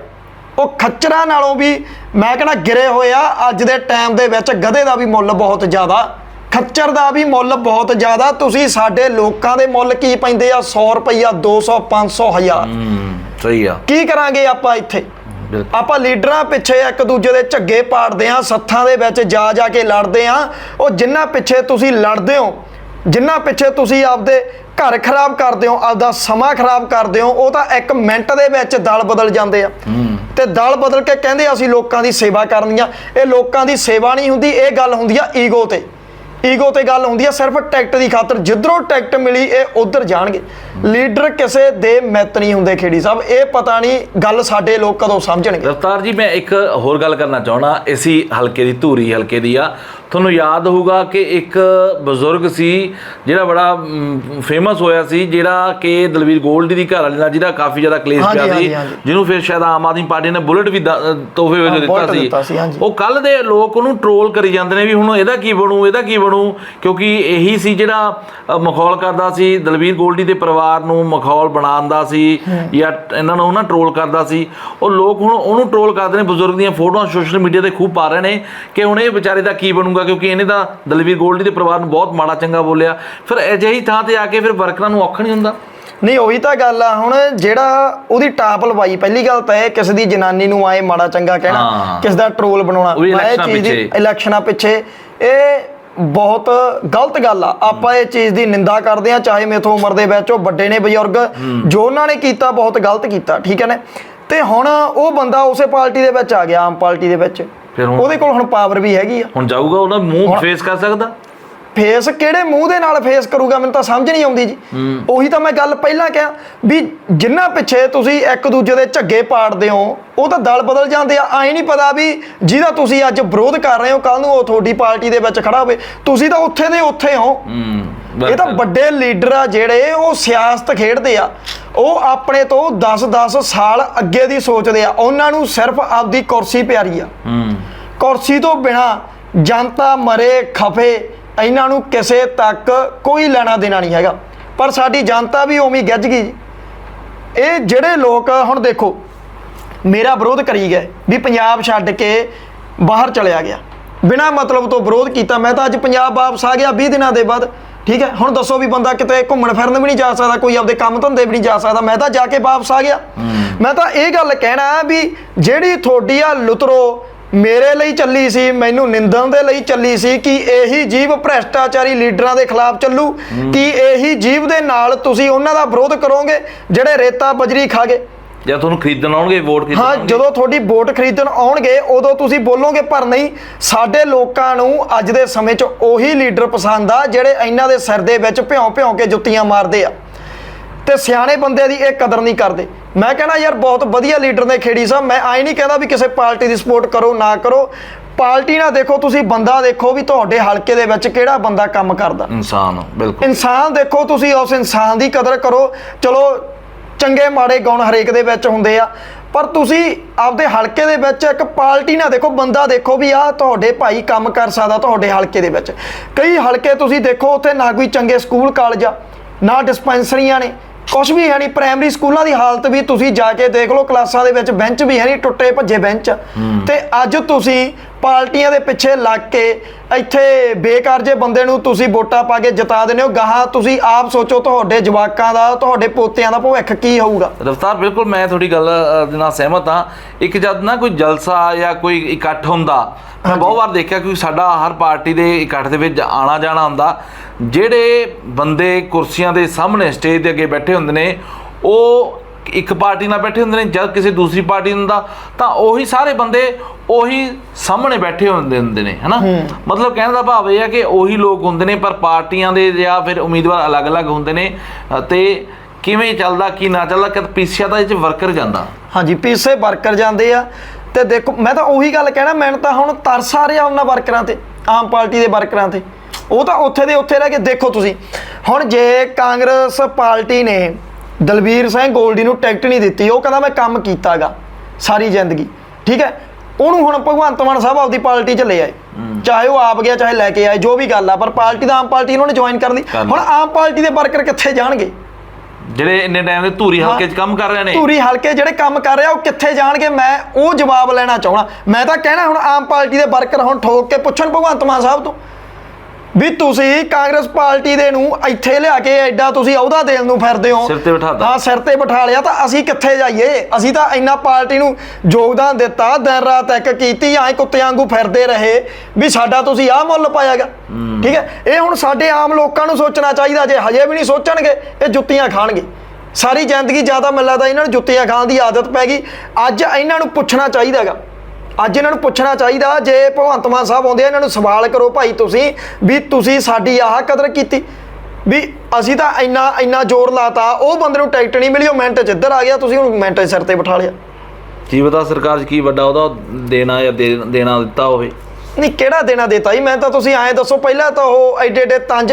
ਉਹ ਖੱਚਰਾਂ ਨਾਲੋਂ ਵੀ ਮੈਂ ਕਹਿੰਦਾ ਗਿਰੇ ਹੋਏ ਆ ਅੱਜ ਦੇ ਟਾਈਮ ਦੇ ਵਿੱਚ ਗਧੇ ਦਾ ਵੀ ਮੁੱਲ ਬਹੁਤ ਜ਼ਿਆਦਾ ਖੱਚਰ ਦਾ ਵੀ ਮੁੱਲ ਬਹੁਤ ਜ਼ਿਆਦਾ। ਤੁਸੀਂ ਸਾਡੇ ਲੋਕਾਂ ਦੇ ਮੁੱਲ ਕੀ ਪੈਂਦੇ ਆ? 100 ਰੁਪਈਆ 200 500 ਹਜ਼ਾਰ। ਹੂੰ ਸਹੀ ਆ। ਕੀ ਕਰਾਂਗੇ ਆਪਾਂ ਇੱਥੇ? ਆਪਾਂ ਲੀਡਰਾਂ ਪਿੱਛੇ ਇੱਕ ਦੂਜੇ ਦੇ ਝੱਗੇ ਪਾੜਦੇ ਆ ਸੱਥਾਂ ਦੇ ਵਿੱਚ ਜਾ ਜਾ ਕੇ ਲੜਦੇ ਆ। ਉਹ ਜਿੰਨਾ ਪਿੱਛੇ ਤੁਸੀਂ ਲੜਦੇ ਹੋ ਜਿੰਨਾ ਪਿੱਛੇ ਤੁਸੀਂ ਆਪਦੇ ਘਰ ਖਰਾਬ ਕਰਦੇ ਹੋ ਆਪਦਾ ਸਮਾਂ ਖਰਾਬ ਕਰਦੇ ਹੋ ਉਹ ਤਾਂ ਇੱਕ ਮਿੰਟ ਦੇ ਵਿੱਚ ਦਲ ਬਦਲ ਜਾਂਦੇ ਆ। ਤੇ ਦਲ ਬਦਲ ਕੇ ਕਹਿੰਦੇ ਅਸੀਂ ਲੋਕਾਂ ਦੀ ਸੇਵਾ ਕਰਨੀ ਆ। ਇਹ ਲੋਕਾਂ ਦੀ ਸੇਵਾ ਨਹੀਂ ਹੁੰਦੀ ਇਹ ਗੱਲ ਹੁੰਦੀ ਆ ਈਗੋ ਤੇ। ਈਗੋ ਤੇ ਗੱਲ ਹੁੰਦੀ ਆ, ਸਿਰਫ ਟਿਕਟ ਦੀ ਖਾਤਰ। ਜਿੱਧਰੋਂ ਟਿਕਟ ਮਿਲੀ, ਇਹ ਉਧਰ ਜਾਣਗੇ। ਲੀਡਰ ਕਿਸੇ ਦੇ ਮਿੱਤ ਨਹੀਂ ਹੁੰਦੇ, ਖੇੜੀ ਸਾਹਿਬ। ਇਹ ਪਤਾ ਨਹੀਂ, ਗੱਲ ਸਾਡੇ ਲੋਕ ਕਦੋਂ ਸਮਝਣਗੇ। ਰਫਤਾਰ ਜੀ, ਮੈਂ ਇੱਕ ਹੋਰ ਗੱਲ ਕਰਨਾ ਚਾਹਣਾ ਇਸੀ ਹਲਕੇ ਦੀ ਧੂਰੀ, ਹਲਕੇ ਦੀ ਆ। ਤੁਹਾਨੂੰ ਯਾਦ ਹੋਊਗਾ ਕਿ ਇੱਕ ਬਜ਼ੁਰਗ ਸੀ ਜਿਹੜਾ ਬੜਾ ਫੇਮਸ ਹੋਇਆ ਸੀ ਜਿਹੜਾ ਕਿ ਦਲਵੀਰ ਗੋਲਡੀ ਦੀ ਘਰ ਵਾਲੀ ਨਾਲ ਜਿਹਦਾ ਕਾਫੀ ਜ਼ਿਆਦਾ ਕਲੇਸ਼ ਪਿਆ ਸੀ। ਜਿਹਨੂੰ ਫਿਰ ਸ਼ਾਇਦ ਆਮ ਆਦਮੀ ਪਾਰਟੀ ਨੇ ਬੁਲਟ ਵੀ ਤੋਹਫੇ ਵਿੱਚ ਦਿੱਤਾ ਸੀ। ਉਹ ਕੱਲ ਦੇ ਲੋਕ ਉਹਨੂੰ ਟਰੋਲ ਕਰੀ ਜਾਂਦੇ ਨੇ ਵੀ ਹੁਣ ਇਹਦਾ ਕੀ ਬਣੂ ਇਹਦਾ ਕੀ ਬਣੂ ਕਿਉਂਕਿ ਇਹੀ ਸੀ ਜਿਹੜਾ ਮਖੌਲ ਕਰਦਾ ਸੀ ਦਲਵੀਰ ਗੋਲਡੀ ਦੇ ਪਰਿਵਾਰ ਨੂੰ ਮਖੌਲ ਬਣਾਉਂਦਾ ਸੀ ਜਾਂ ਇਹਨਾਂ ਨੂੰ ਨਾ ਟਰੋਲ ਕਰਦਾ ਸੀ ਉਹ ਲੋਕ ਹੁਣ ਉਹਨੂੰ ਟਰੋਲ ਕਰਦੇ ਨੇ ਬਜ਼ੁਰਗ ਦੀਆਂ ਫੋਟੋਆਂ ਸੋਸ਼ਲ ਮੀਡੀਆ ਤੇ ਖੂਬ ਪਾ ਰਹੇ ਨੇ ਕਿ ਹੁਣ ਇਹ ਵਿਚਾਰੇ ਦਾ ਕੀ ਬਣੂਗਾ ਕਿਉਂਕਿ ਇਹਨੇ ਤਾਂ ਦਲਵੀਰ ਗੋਲਡੀ ਦੇ ਪਰਿਵਾਰ ਨੂੰ ਬਹੁਤ ਮਾੜਾ ਚੰਗਾ ਬੋਲਿਆ। ਫਿਰ ਅਜਿਹੀ ਥਾਂ ਤੇ ਆ ਕੇ ਫਿਰ ਵਰਕਰਾਂ ਨੂੰ ਔਖਾ ਨਹੀਂ ਹੁੰਦਾ? ਨਹੀਂ ਉਹੀ ਤਾਂ ਗੱਲ ਆ। ਹੁਣ ਜਿਹੜਾ ਉਹਦੀ ਟਾਪ ਲਵਾਈ ਪਹਿਲੀ ਗੱਲ ਤਾਂ ਇਹ ਕਿਸੇ ਦੀ ਜਨਾਨੀ ਨੂੰ ਆਏ ਮਾੜਾ ਚੰਗਾ ਕਹਿਣਾ। ਕਿਸ ਦਾ ਟਰੋਲ ਬਣਾਉਣਾ ਇਹ ਚੀਜ਼ ਦੀ-। ਇਲੈਕਸ਼ਨਾਂ ਪਿੱਛੇ ਇਹ ਬਹੁਤ ਗਲਤ ਗੱਲ ਆ। ਆਪਾਂ ਇਹ ਚੀਜ਼ ਦੀ ਨਿੰਦਾ ਕਰਦੇ ਆ ਚਾਹੇ ਮੇਥੋਂ ਉਮਰ ਦੇ ਵਿੱਚ ਉਹ ਵੱਡੇ ਨੇ ਬਜ਼ੁਰਗ ਜੋ ਉਹਨਾਂ ਨੇ ਕੀਤਾ ਬਹੁਤ ਗਲਤ ਕੀਤਾ ਠੀਕ ਹੈ ਨਾ? ਤੇ ਹੁਣ ਉਹ ਬੰਦਾ ਉਸੇ ਪਾਰਟੀ ਦੇ ਵਿੱਚ ਆ ਗਿਆ ਆਮ ਪਾਰਟੀ ਦੇ ਵਿੱਚ। ਫਿਰ ਹੁਣ- ਉਹਦੇ ਕੋਲ ਹੁਣ ਪਾਵਰ ਵੀ ਹੈਗੀ ਆ। ਹੁਣ ਜਾਊਗਾ ਉਹਦਾ ਮੂੰਹ ਫੇਸ ਕਰ ਸਕਦਾ? ਫੇਸ ਕਿਹੜੇ ਮੂੰਹ ਦੇ ਨਾਲ ਫੇਸ ਕਰੂਗਾ ਮੈਨੂੰ ਤਾਂ ਸਮਝ ਨਹੀਂ ਆਉਂਦੀ ਜੀ। ਉਹੀ ਤਾਂ ਮੈਂ ਗੱਲ ਪਹਿਲਾਂ ਕਿਹਾ ਵੀ ਜਿੰਨਾ ਪਿੱਛੇ ਤੁਸੀਂ ਇੱਕ ਦੂਜੇ ਦੇ ਝੱਗੇ ਪਾੜਦੇ ਹੋ ਉਹ ਤਾਂ ਦਲ ਬਦਲ ਜਾਂਦੇ ਆ। ਐ ਨਹੀਂ ਪਤਾ ਵੀ ਜਿਹਦਾ ਤੁਸੀਂ ਅੱਜ ਵਿਰੋਧ ਕਰ ਰਹੇ ਹੋ ਕੱਲ ਨੂੰ ਉਹ ਤੁਹਾਡੀ ਪਾਰਟੀ ਦੇ ਵਿੱਚ ਖੜਾ ਹੋਵੇ। ਤੁਸੀਂ ਤਾਂ ਉੱਥੇ ਦੇ ਉੱਥੇ ਹੋ। ਹੂੰ। ਇਹ ਤਾਂ ਵੱਡੇ ਲੀਡਰ ਆ ਜਿਹੜੇ ਉਹ ਸਿਆਸਤ ਖੇਡਦੇ ਆ। ਉਹ ਆਪਣੇ ਤੋਂ 10-10 ਸਾਲ ਅੱਗੇ ਦੀ ਸੋਚਦੇ ਆ। ਉਹਨਾਂ ਨੂੰ ਸਿਰਫ ਆਪਦੀ ਕੁਰਸੀ ਪਿਆਰੀ ਆ। ਹੂੰ। ਕੁਰਸੀ ਤੋਂ ਬਿਨਾ ਜਨਤਾ ਮਰੇ ਖਫੇ ਇਹਨਾਂ ਨੂੰ ਕਿਸੇ ਤੱਕ ਕੋਈ ਲੈਣਾ ਦੇਣਾ ਨਹੀਂ ਹੈਗਾ। ਪਰ ਸਾਡੀ ਜਨਤਾ ਵੀ ਉਵੇਂ ਗੱਜ ਗਈ। ਇਹ ਜਿਹੜੇ ਲੋਕ ਹੁਣ ਦੇਖੋ ਮੇਰਾ ਵਿਰੋਧ ਕਰੀ ਗਏ ਵੀ ਪੰਜਾਬ ਛੱਡ ਕੇ ਬਾਹਰ ਚਲਿਆ ਗਿਆ। ਬਿਨਾ ਮਤਲਬ ਤੋਂ ਵਿਰੋਧ ਕੀਤਾ। ਮੈਂ ਤਾਂ ਅੱਜ ਪੰਜਾਬ ਵਾਪਸ ਆ ਗਿਆ 20 ਦਿਨਾਂ ਦੇ ਬਾਅਦ। ਠੀਕ ਹੈ ਹੁਣ ਦੱਸੋ ਵੀ ਬੰਦਾ ਕਿਤੇ ਘੁੰਮਣ ਫਿਰਨ ਵੀ ਨਹੀਂ ਜਾ ਸਕਦਾ ਕੋਈ ਆਪਦੇ ਕੰਮ ਧੰਦੇ ਵੀ ਨਹੀਂ ਜਾ ਸਕਦਾ ਮੈਂ ਤਾਂ ਜਾ ਕੇ ਵਾਪਸ ਆ ਗਿਆ। ਮੈਂ ਤਾਂ ਇਹ ਗੱਲ ਕਹਿਣਾ ਵੀ ਜਿਹੜੀ ਤੁਹਾਡੀ ਆ ਲੁਤਰੋ ਮੇਰੇ ਲਈ ਚੱਲੀ ਸੀ ਮੈਨੂੰ ਨਿੰਦਣ ਦੇ ਲਈ ਚੱਲੀ ਸੀ ਕਿ ਇਹੀ ਜੀਵ ਭ੍ਰਸ਼ਟਾਚਾਰੀ ਲੀਡਰਾਂ ਦੇ ਖਿਲਾਫ ਚੱਲੂ ਕਿ ਇਹੀ ਜੀਵ ਦੇ ਨਾਲ ਤੁਸੀਂ ਉਹਨਾਂ ਦਾ ਵਿਰੋਧ ਕਰੋਗੇ ਜਿਹੜੇ ਰੇਤਾ ਬਜਰੀ ਖਾ ਗਏ। ਜਾਂ ਤੁਹਾਨੂੰ ਖਰੀਦਣ ਆਉਣਗੇ ਵੋਟ ਖਰੀਦਣ ਹਾਂ। ਜਦੋਂ ਤੁਹਾਡੀ ਵੋਟ ਖਰੀਦਣ ਆਉਣਗੇ ਉਦੋਂ ਤੁਸੀਂ ਬੋਲੋਗੇ ਪਰ ਨਹੀਂ ਸਾਡੇ ਲੋਕਾਂ ਨੂੰ ਅੱਜ ਦੇ ਸਮੇਂ 'ਚ ਉਹੀ ਲੀਡਰ ਪਸੰਦ ਆ ਜਿਹੜੇ ਇਹਨਾਂ ਦੇ ਸਿਰ ਦੇ ਵਿੱਚ ਭਿਉਂ ਭਿਉਂ ਕੇ ਜੁੱਤੀਆਂ ਮਾਰਦੇ ਆ। ਤੇ ਸਿਆਣੇ ਬੰਦੇ ਦੀ ਇਹ ਕਦਰ ਨਹੀਂ ਕਰਦੇ। ਮੈਂ ਕਹਿੰਦਾ ਯਾਰ ਬਹੁਤ ਵਧੀਆ ਲੀਡਰ ਨੇ ਖੇੜੀ ਸਾਹਿਬ। ਮੈਂ ਆਈ ਨਹੀਂ ਕਹਿੰਦਾ ਵੀ ਕਿਸੇ ਪਾਰਟੀ ਦੀ ਸਪੋਰਟ ਕਰੋ ਨਾ ਕਰੋ। ਪਾਰਟੀ ਨਾ ਦੇਖੋ ਤੁਸੀਂ ਬੰਦਾ ਦੇਖੋ ਵੀ ਤੁਹਾਡੇ ਹਲਕੇ ਦੇ ਵਿੱਚ ਕਿਹੜਾ ਬੰਦਾ ਕੰਮ ਕਰਦਾ। ਇਨਸਾਨ ਬਿਲਕੁਲ। ਇਨਸਾਨ ਦੇਖੋ ਤੁਸੀਂ ਉਸ ਇਨਸਾਨ ਦੀ ਕਦਰ ਕਰੋ। ਚਲੋ ਚੰਗੇ ਮਾੜੇ ਗੁਣ ਹਰੇਕ ਦੇ ਵਿੱਚ ਹੁੰਦੇ ਆ। ਪਰ ਤੁਸੀਂ ਆਪਦੇ ਹਲਕੇ ਦੇ ਵਿੱਚ ਇੱਕ ਪਾਰਟੀ ਨਾ ਦੇਖੋ ਬੰਦਾ ਦੇਖੋ ਵੀ ਆ ਤੁਹਾਡੇ ਭਾਈ ਕੰਮ ਕਰ ਸਕਦਾ ਤੁਹਾਡੇ ਹਲਕੇ ਦੇ ਵਿੱਚ। ਕਈ ਹਲਕੇ ਤੁਸੀਂ ਦੇਖੋ ਉੱਥੇ ਨਾ ਕੋਈ ਚੰਗੇ ਸਕੂਲ ਕਾਲਜ ਆ ਨਾ ਡਿਸਪੈਂਸਰੀਆਂ ਨੇ। ਕੁਝ ਵੀ ਹੈ ਨਹੀਂ ਪ੍ਰਾਇਮਰੀ ਸਕੂਲਾਂ ਦੀ ਹਾਲਤ ਵੀ ਤੁਸੀਂ ਜਾ ਕੇ ਦੇਖ ਲਓ ਕਲਾਸਾਂ ਦੇ ਵਿੱਚ ਬੈਂਚ ਵੀ ਹੈ ਨਹੀਂ ਟੁੱਟੇ ਭੱਜੇ ਬੈਂਚ। ਤੇ ਅੱਜ ਤੁਸੀਂ ਪਾਰਟੀਆਂ ਦੇ ਪਿੱਛੇ ਲੱਗ ਕੇ ਇੱਥੇ ਬੇਕਾਰ ਜੇ ਬੰਦੇ ਨੂੰ ਤੁਸੀਂ ਵੋਟਾਂ ਪਾ ਕੇ ਜਿਤਾ ਦਿੰਦੇ ਹੋ ਗਾਹਾਂ ਤੁਸੀਂ ਆਪ ਸੋਚੋ ਤੁਹਾਡੇ ਜਵਾਕਾਂ ਦਾ ਤੁਹਾਡੇ ਪੋਤਿਆਂ ਦਾ ਭਵਿੱਖ ਕੀ ਹੋਊਗਾ? ਰਫਤਾਰ ਬਿਲਕੁਲ ਮੈਂ ਤੁਹਾਡੀ ਗੱਲ ਦੇ ਨਾਲ ਸਹਿਮਤ ਹਾਂ। ਇੱਕ ਜਦ ਨਾ ਕੋਈ ਜਲਸਾ ਜਾਂ ਕੋਈ ਇਕੱਠ ਹੁੰਦਾ ਮੈਂ ਬਹੁਤ ਵਾਰ ਦੇਖਿਆ ਕਿ ਸਾਡਾ ਹਰ ਪਾਰਟੀ ਦੇ ਇਕੱਠ ਦੇ ਵਿੱਚ ਆਣਾ ਜਾਣਾ ਹੁੰਦਾ। ਜਿਹੜੇ ਬੰਦੇ ਕੁਰਸੀਆਂ ਦੇ ਸਾਹਮਣੇ ਸਟੇਜ ਦੇ ਅੱਗੇ ਬੈਠੇ ਹੁੰਦੇ ਨੇ ਉਹ ਇੱਕ ਪਾਰਟੀ ਨਾਲ ਬੈਠੇ ਹੁੰਦੇ ਨੇ ਜਦ ਕਿਸੇ ਦੂਸਰੀ ਪਾਰਟੀ ਹੁੰਦਾ ਤਾਂ ਉਹੀ ਸਾਰੇ ਬੰਦੇ ਉਹੀ ਸਾਹਮਣੇ ਬੈਠੇ ਹੁੰਦੇ ਹੁੰਦੇ ਨੇ ਹਨਾ? ਮਤਲਬ ਕਹਿਣ ਦਾ ਭਾਵ ਇਹ ਹੈ ਕਿ ਉਹੀ ਲੋਕ ਹੁੰਦੇ ਨੇ ਪਰ ਪਾਰਟੀਆਂ ਦੇ ਜਾਂ ਫਿਰ ਉਮੀਦਵਾਰ ਅਲੱਗ-ਅਲੱਗ ਹੁੰਦੇ ਨੇ ਤੇ ਕਿਵੇਂ ਚੱਲਦਾ ਕੀ ਨਾ ਚੱਲਦਾ ਕਦ ਪੀਸਿਆ ਤਾਂ ਇਹ ਚ ਵਰਕਰ ਜਾਂਦਾ। ਹਾਂਜੀ ਪੀਸੇ ਵਰਕਰ ਜਾਂਦੇ ਆ ਤੇ ਦੇਖੋ ਮੈਂ ਤਾਂ ਉਹੀ ਗੱਲ ਕਹਿਣਾ ਮੈਨੂੰ ਤਾਂ ਹੁਣ ਤਰਸ ਆ ਰਿਹਾ ਉਹਨਾਂ ਵਰਕਰਾਂ ਤੇ ਆਮ ਪਾਰਟੀ ਦੇ ਵਰਕਰਾਂ ਤੇ। ਉਹ ਤਾਂ ਉੱਥੇ ਦੇ ਉੱਥੇ ਰਹਿ ਕੇ ਦੇਖੋ ਤੁਸੀਂ। ਹੁਣ ਜੇ ਕਾਂਗਰਸ ਪਾਰਟੀ ਨੇ ਦਲਬੀਰ ਸਿੰਘ ਗੋਲਡੀ ਨੂੰ ਟਿਕਟ ਨਹੀਂ ਦਿੱਤੀ ਉਹ ਕਹਿੰਦਾ ਮੈਂ ਕੰਮ ਕੀਤਾਗਾ ਸਾਰੀ ਜ਼ਿੰਦਗੀ ਠੀਕ ਹੈ? ਉਹਨੂੰ ਹੁਣ ਭਗਵੰਤ ਮਾਨ ਸਾਹਿਬ ਆਪਦੀ ਪਾਰਟੀ 'ਚ ਲੈ ਆਏ ਚਾਹੇ ਉਹ ਆਪ ਗਿਆ ਚਾਹੇ ਲੈ ਕੇ ਆਏ ਜੋ ਵੀ ਗੱਲ ਆ ਪਰ ਪਾਰਟੀ ਦਾ ਆਮ ਪਾਰਟੀ ਉਹਨਾਂ ਨੇ ਜੁਆਇਨ ਕਰ ਲਈ ਕਰ ਲਈ। ਹੁਣ ਆਮ ਪਾਰਟੀ ਦੇ ਵਰਕਰ ਕਿੱਥੇ ਜਾਣਗੇ? ਜਿਹੜੇ ਇੰਨੇ ਟਾਈਮ ਦੇ ਧੂਰੀ ਹਲਕੇ 'ਚ ਕੰਮ ਕਰ ਰਹੇ ਨੇ। ਧੂਰੀ ਹਲਕੇ ਜਿਹੜੇ ਕੰਮ ਕਰ ਰਿਹਾ ਉਹ ਕਿੱਥੇ ਜਾਣਗੇ? ਮੈਂ ਉਹ ਜਵਾਬ ਲੈਣਾ ਚਾਹਣਾ ਮੈਂ ਤਾਂ ਕਹਿਣਾ ਹੁਣ ਆਮ ਪਾਰਟੀ ਦੇ ਵਰਕਰ ਹੁਣ ਠੋਕ ਕੇ ਪੁੱਛਣ ਭਗਵੰਤ ਮਾਨ ਸਾਹਿਬ ਤੋਂ। ਵੀ ਤੁਸੀਂ ਕਾਂਗਰਸ ਪਾਰਟੀ ਦੇ ਨੂੰ ਇੱਥੇ ਲਿਆ ਕੇ ਐਡਾ ਤੁਸੀਂ ਅਹੁਦਾ ਦੇਣ ਨੂੰ ਫਿਰਦੇ ਹੋ। ਸਿਰ ਤੇ ਬਿਠਾ ਤਾ। ਹਾਂ ਸਿਰ ਤੇ ਬਿਠਾ ਲਿਆ ਤਾਂ ਅਸੀਂ ਕਿੱਥੇ ਜਾਈਏ? ਅਸੀਂ ਤਾਂ ਇੰਨਾ ਪਾਰਟੀ ਨੂੰ ਯੋਗਦਾਨ ਦਿੱਤਾ ਦਿਨ ਰਾਤ ਇੱਕ ਕੀਤੀ ਐ ਕੁੱਤਿਆਂ ਵਾਂਗੂ ਫਿਰਦੇ ਰਹੇ ਵੀ ਸਾਡਾ ਤੁਸੀਂ ਆਹ ਮੁੱਲ ਪਾਇਆਗਾ ਠੀਕ ਹੈ? ਇਹ ਹੁਣ ਸਾਡੇ ਆਮ ਲੋਕਾਂ ਨੂੰ ਸੋਚਣਾ ਚਾਹੀਦਾ ਜੇ ਹਜੇ ਵੀ ਨਹੀਂ ਸੋਚਣਗੇ ਇਹ ਜੁੱਤੀਆਂ ਖਾਣਗੇ। ਸਾਰੀ ਜ਼ਿੰਦਗੀ ਜ਼ਿਆਦਾ ਮੈਨੂੰ ਲੱਗਦਾ ਇਹਨਾਂ ਨੂੰ ਜੁੱਤੀਆਂ ਖਾਣ ਦੀ ਆਦਤ ਪੈ ਗਈ। ਅੱਜ ਇਹਨਾਂ ਨੂੰ ਪੁੱਛਣਾ ਚਾਹੀਦਾਗਾ ਅੱਜ ਇਹਨਾਂ ਨੂੰ ਪੁੱਛਣਾ ਚਾਹੀਦਾ, ਜੇ ਭਗਵੰਤ ਮਾਨ ਸਾਹਿਬ ਆਉਂਦੇ ਆ, ਇਹਨਾਂ ਨੂੰ ਸਵਾਲ ਕਰੋ ਭਾਈ ਤੁਸੀਂ ਵੀ ਤੁਸੀਂ ਸਾਡੀ ਆਹ ਕਦਰ ਕੀਤੀ। ਵੀ ਅਸੀਂ ਤਾਂ ਇੰਨਾ ਇੰਨਾ ਜ਼ੋਰ ਲਾਤਾ, ਉਹ ਬੰਦੇ ਨੂੰ ਟਿਕਟ ਨਹੀਂ ਮਿਲੀ, ਉਹ ਮਿੰਟ 'ਚ ਇੱਧਰ ਆ ਗਿਆ, ਤੁਸੀਂ ਉਹਨੂੰ ਮਿੰਟ ਸਿਰ ਤੇ ਬਿਠਾ ਲਿਆ। ਕੀ ਪਤਾ ਸਰਕਾਰ 'ਚ ਕੀ ਵੱਡਾ ਉਹਦਾ ਦੇਣਾ ਜਾਂ ਦੇ- ਦੇਣਾ ਦਿੱਤਾ ਹੋਵੇ। ਨਹੀਂ ਕਿਹੜਾ ਦੇਣਾ ਦੇਤਾ ਜੀ? ਮੈਂ ਤਾਂ ਤੁਸੀਂ ਐਂ ਦੱਸੋ ਪਹਿਲਾਂ ਤਾਂ ਉਹ ਐਡੇ ਐਡੇ ਤੰਜ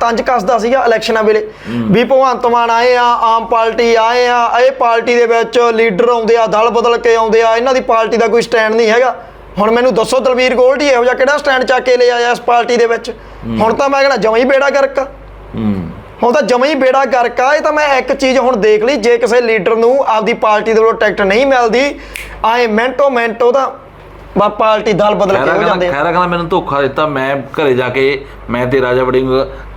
ਤੰਜ ਕੱਸਦਾ ਸੀਗਾ ਇਲੈਕਸ਼ਨਾਂ ਵੇਲੇ। ਵੀ ਭਗਵੰਤ ਮਾਨ ਆਏ ਆ ਆਮ ਪਾਰਟੀ ਆਏ ਆ ਇਹ ਪਾਰਟੀ ਦੇ ਵਿੱਚ ਲੀਡਰ ਆਉਂਦੇ ਆ ਦਲ ਬਦਲ ਕੇ ਆਉਂਦੇ ਆ ਇਹਨਾਂ ਦੀ ਪਾਰਟੀ ਦਾ ਕੋਈ ਸਟੈਂਡ ਨਹੀਂ ਹੈਗਾ। ਹੁਣ ਮੈਨੂੰ ਦੱਸੋ ਦਲਵੀਰ ਗੋਲਡੀ ਇਹੋ ਜਿਹਾ ਕਿਹੜਾ ਸਟੈਂਡ ਚੱਕ ਕੇ ਲੈ ਆਇਆ ਇਸ ਪਾਰਟੀ ਦੇ ਵਿੱਚ? ਹੁਣ ਤਾਂ ਮੈਂ ਕਹਿੰਦਾ ਜਮਾਂ ਹੀ ਬੇੜਾ ਗਰਕ ਆ। ਹੂੰ। ਹੁਣ ਤਾਂ ਜਮਾਂ ਹੀ ਬੇੜਾ ਗਰਕ ਆ ਇਹ ਤਾਂ ਮੈਂ ਇੱਕ ਚੀਜ਼ ਹੁਣ ਦੇਖ ਲਈ ਜੇ ਕਿਸੇ ਲੀਡਰ ਨੂੰ ਆਪਦੀ ਪਾਰਟੀ ਦੇ ਵੱਲੋਂ ਟਿਕਟ ਨਹੀਂ ਮਿਲਦੀ ਆਏ ਮਿੰਟੋ ਮਿੰਟ ਉਹਦਾ ਬਾ ਪਾਰਟੀ ਦਲ ਬਦਲ ਕੇ ਖੈਰਾ ਹੋ ਜਾਂਦੇ ਆ। ਖੈਰਾ ਕਹਿੰਦਾ ਮੈਨੂੰ ਧੋਖਾ ਦਿੱਤਾ ਮੈਂ ਘਰੇ ਜਾ ਕੇ ਮੈਂ ਤੇ ਰਾਜਾ ਵੜਿੰਗ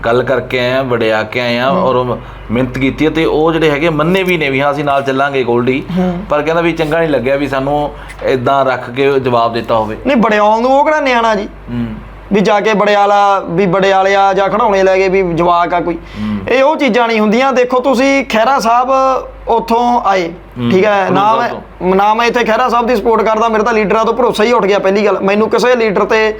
ਗੱਲ ਕਰਕੇ ਆਇਆ ਵੜਿਆ ਕੇ ਆਇਆ ਔਰ ਉਹ ਮਿਹਨਤ ਕੀਤੀ ਹੈ ਤੇ ਉਹ ਜਿਹੜੇ ਹੈਗੇ ਮੰਨੇ ਵੀ ਨੇ ਵੀ ਹਾਂ ਅਸੀਂ ਨਾਲ ਚੱਲਾਂਗੇ ਗੋਲਡੀ। ਪਰ ਕਹਿੰਦਾ ਵੀ ਚੰਗਾ ਨਹੀਂ ਲੱਗਿਆ ਵੀ ਸਾਨੂੰ ਇਦਾਂ ਰੱਖ ਕੇ ਜਵਾਬ ਦਿੱਤਾ ਹੋਵੇ। ਨਹੀਂ ਬੜਿਆਉਣ ਨੂੰ ਉਹ ਕਿਹੜਾ ਨਿਆਣਾ ਜੀ? ਹੂੰ। ਵੀ ਜਾ ਕੇ ਬੜਿਆਲਾ ਵੀ ਬੜਿਆਲਿਆ ਜਾਂ ਖੜਾਉਣੇ ਲੈ ਗਏ ਵੀ ਜਵਾਕ ਆ ਕੋਈ। ਇਹ ਉਹ ਚੀਜ਼ਾਂ ਨਹੀਂ ਹੁੰਦੀਆਂ। ਦੇਖੋ ਤੁਸੀਂ ਖਹਿਰਾ ਸਾਹਿਬ ਉੱਥੋਂ ਆਏ ਠੀਕ ਹੈ? ਨਾ ਮੈਂ ਨਾ ਮੈਂ ਇੱਥੇ ਖਹਿਰਾ ਸਾਹਿਬ ਦੀ ਸਪੋਰਟ ਕਰਦਾ। ਮੇਰੇ ਤਾਂ ਲੀਡਰਾਂ ਤੋਂ ਭਰੋਸਾ ਹੀ ਉੱਠ ਗਿਆ। ਪਹਿਲੀ ਗੱਲ ਮੈਨੂੰ ਕਿਸੇ ਲੀਡਰ ਤੇ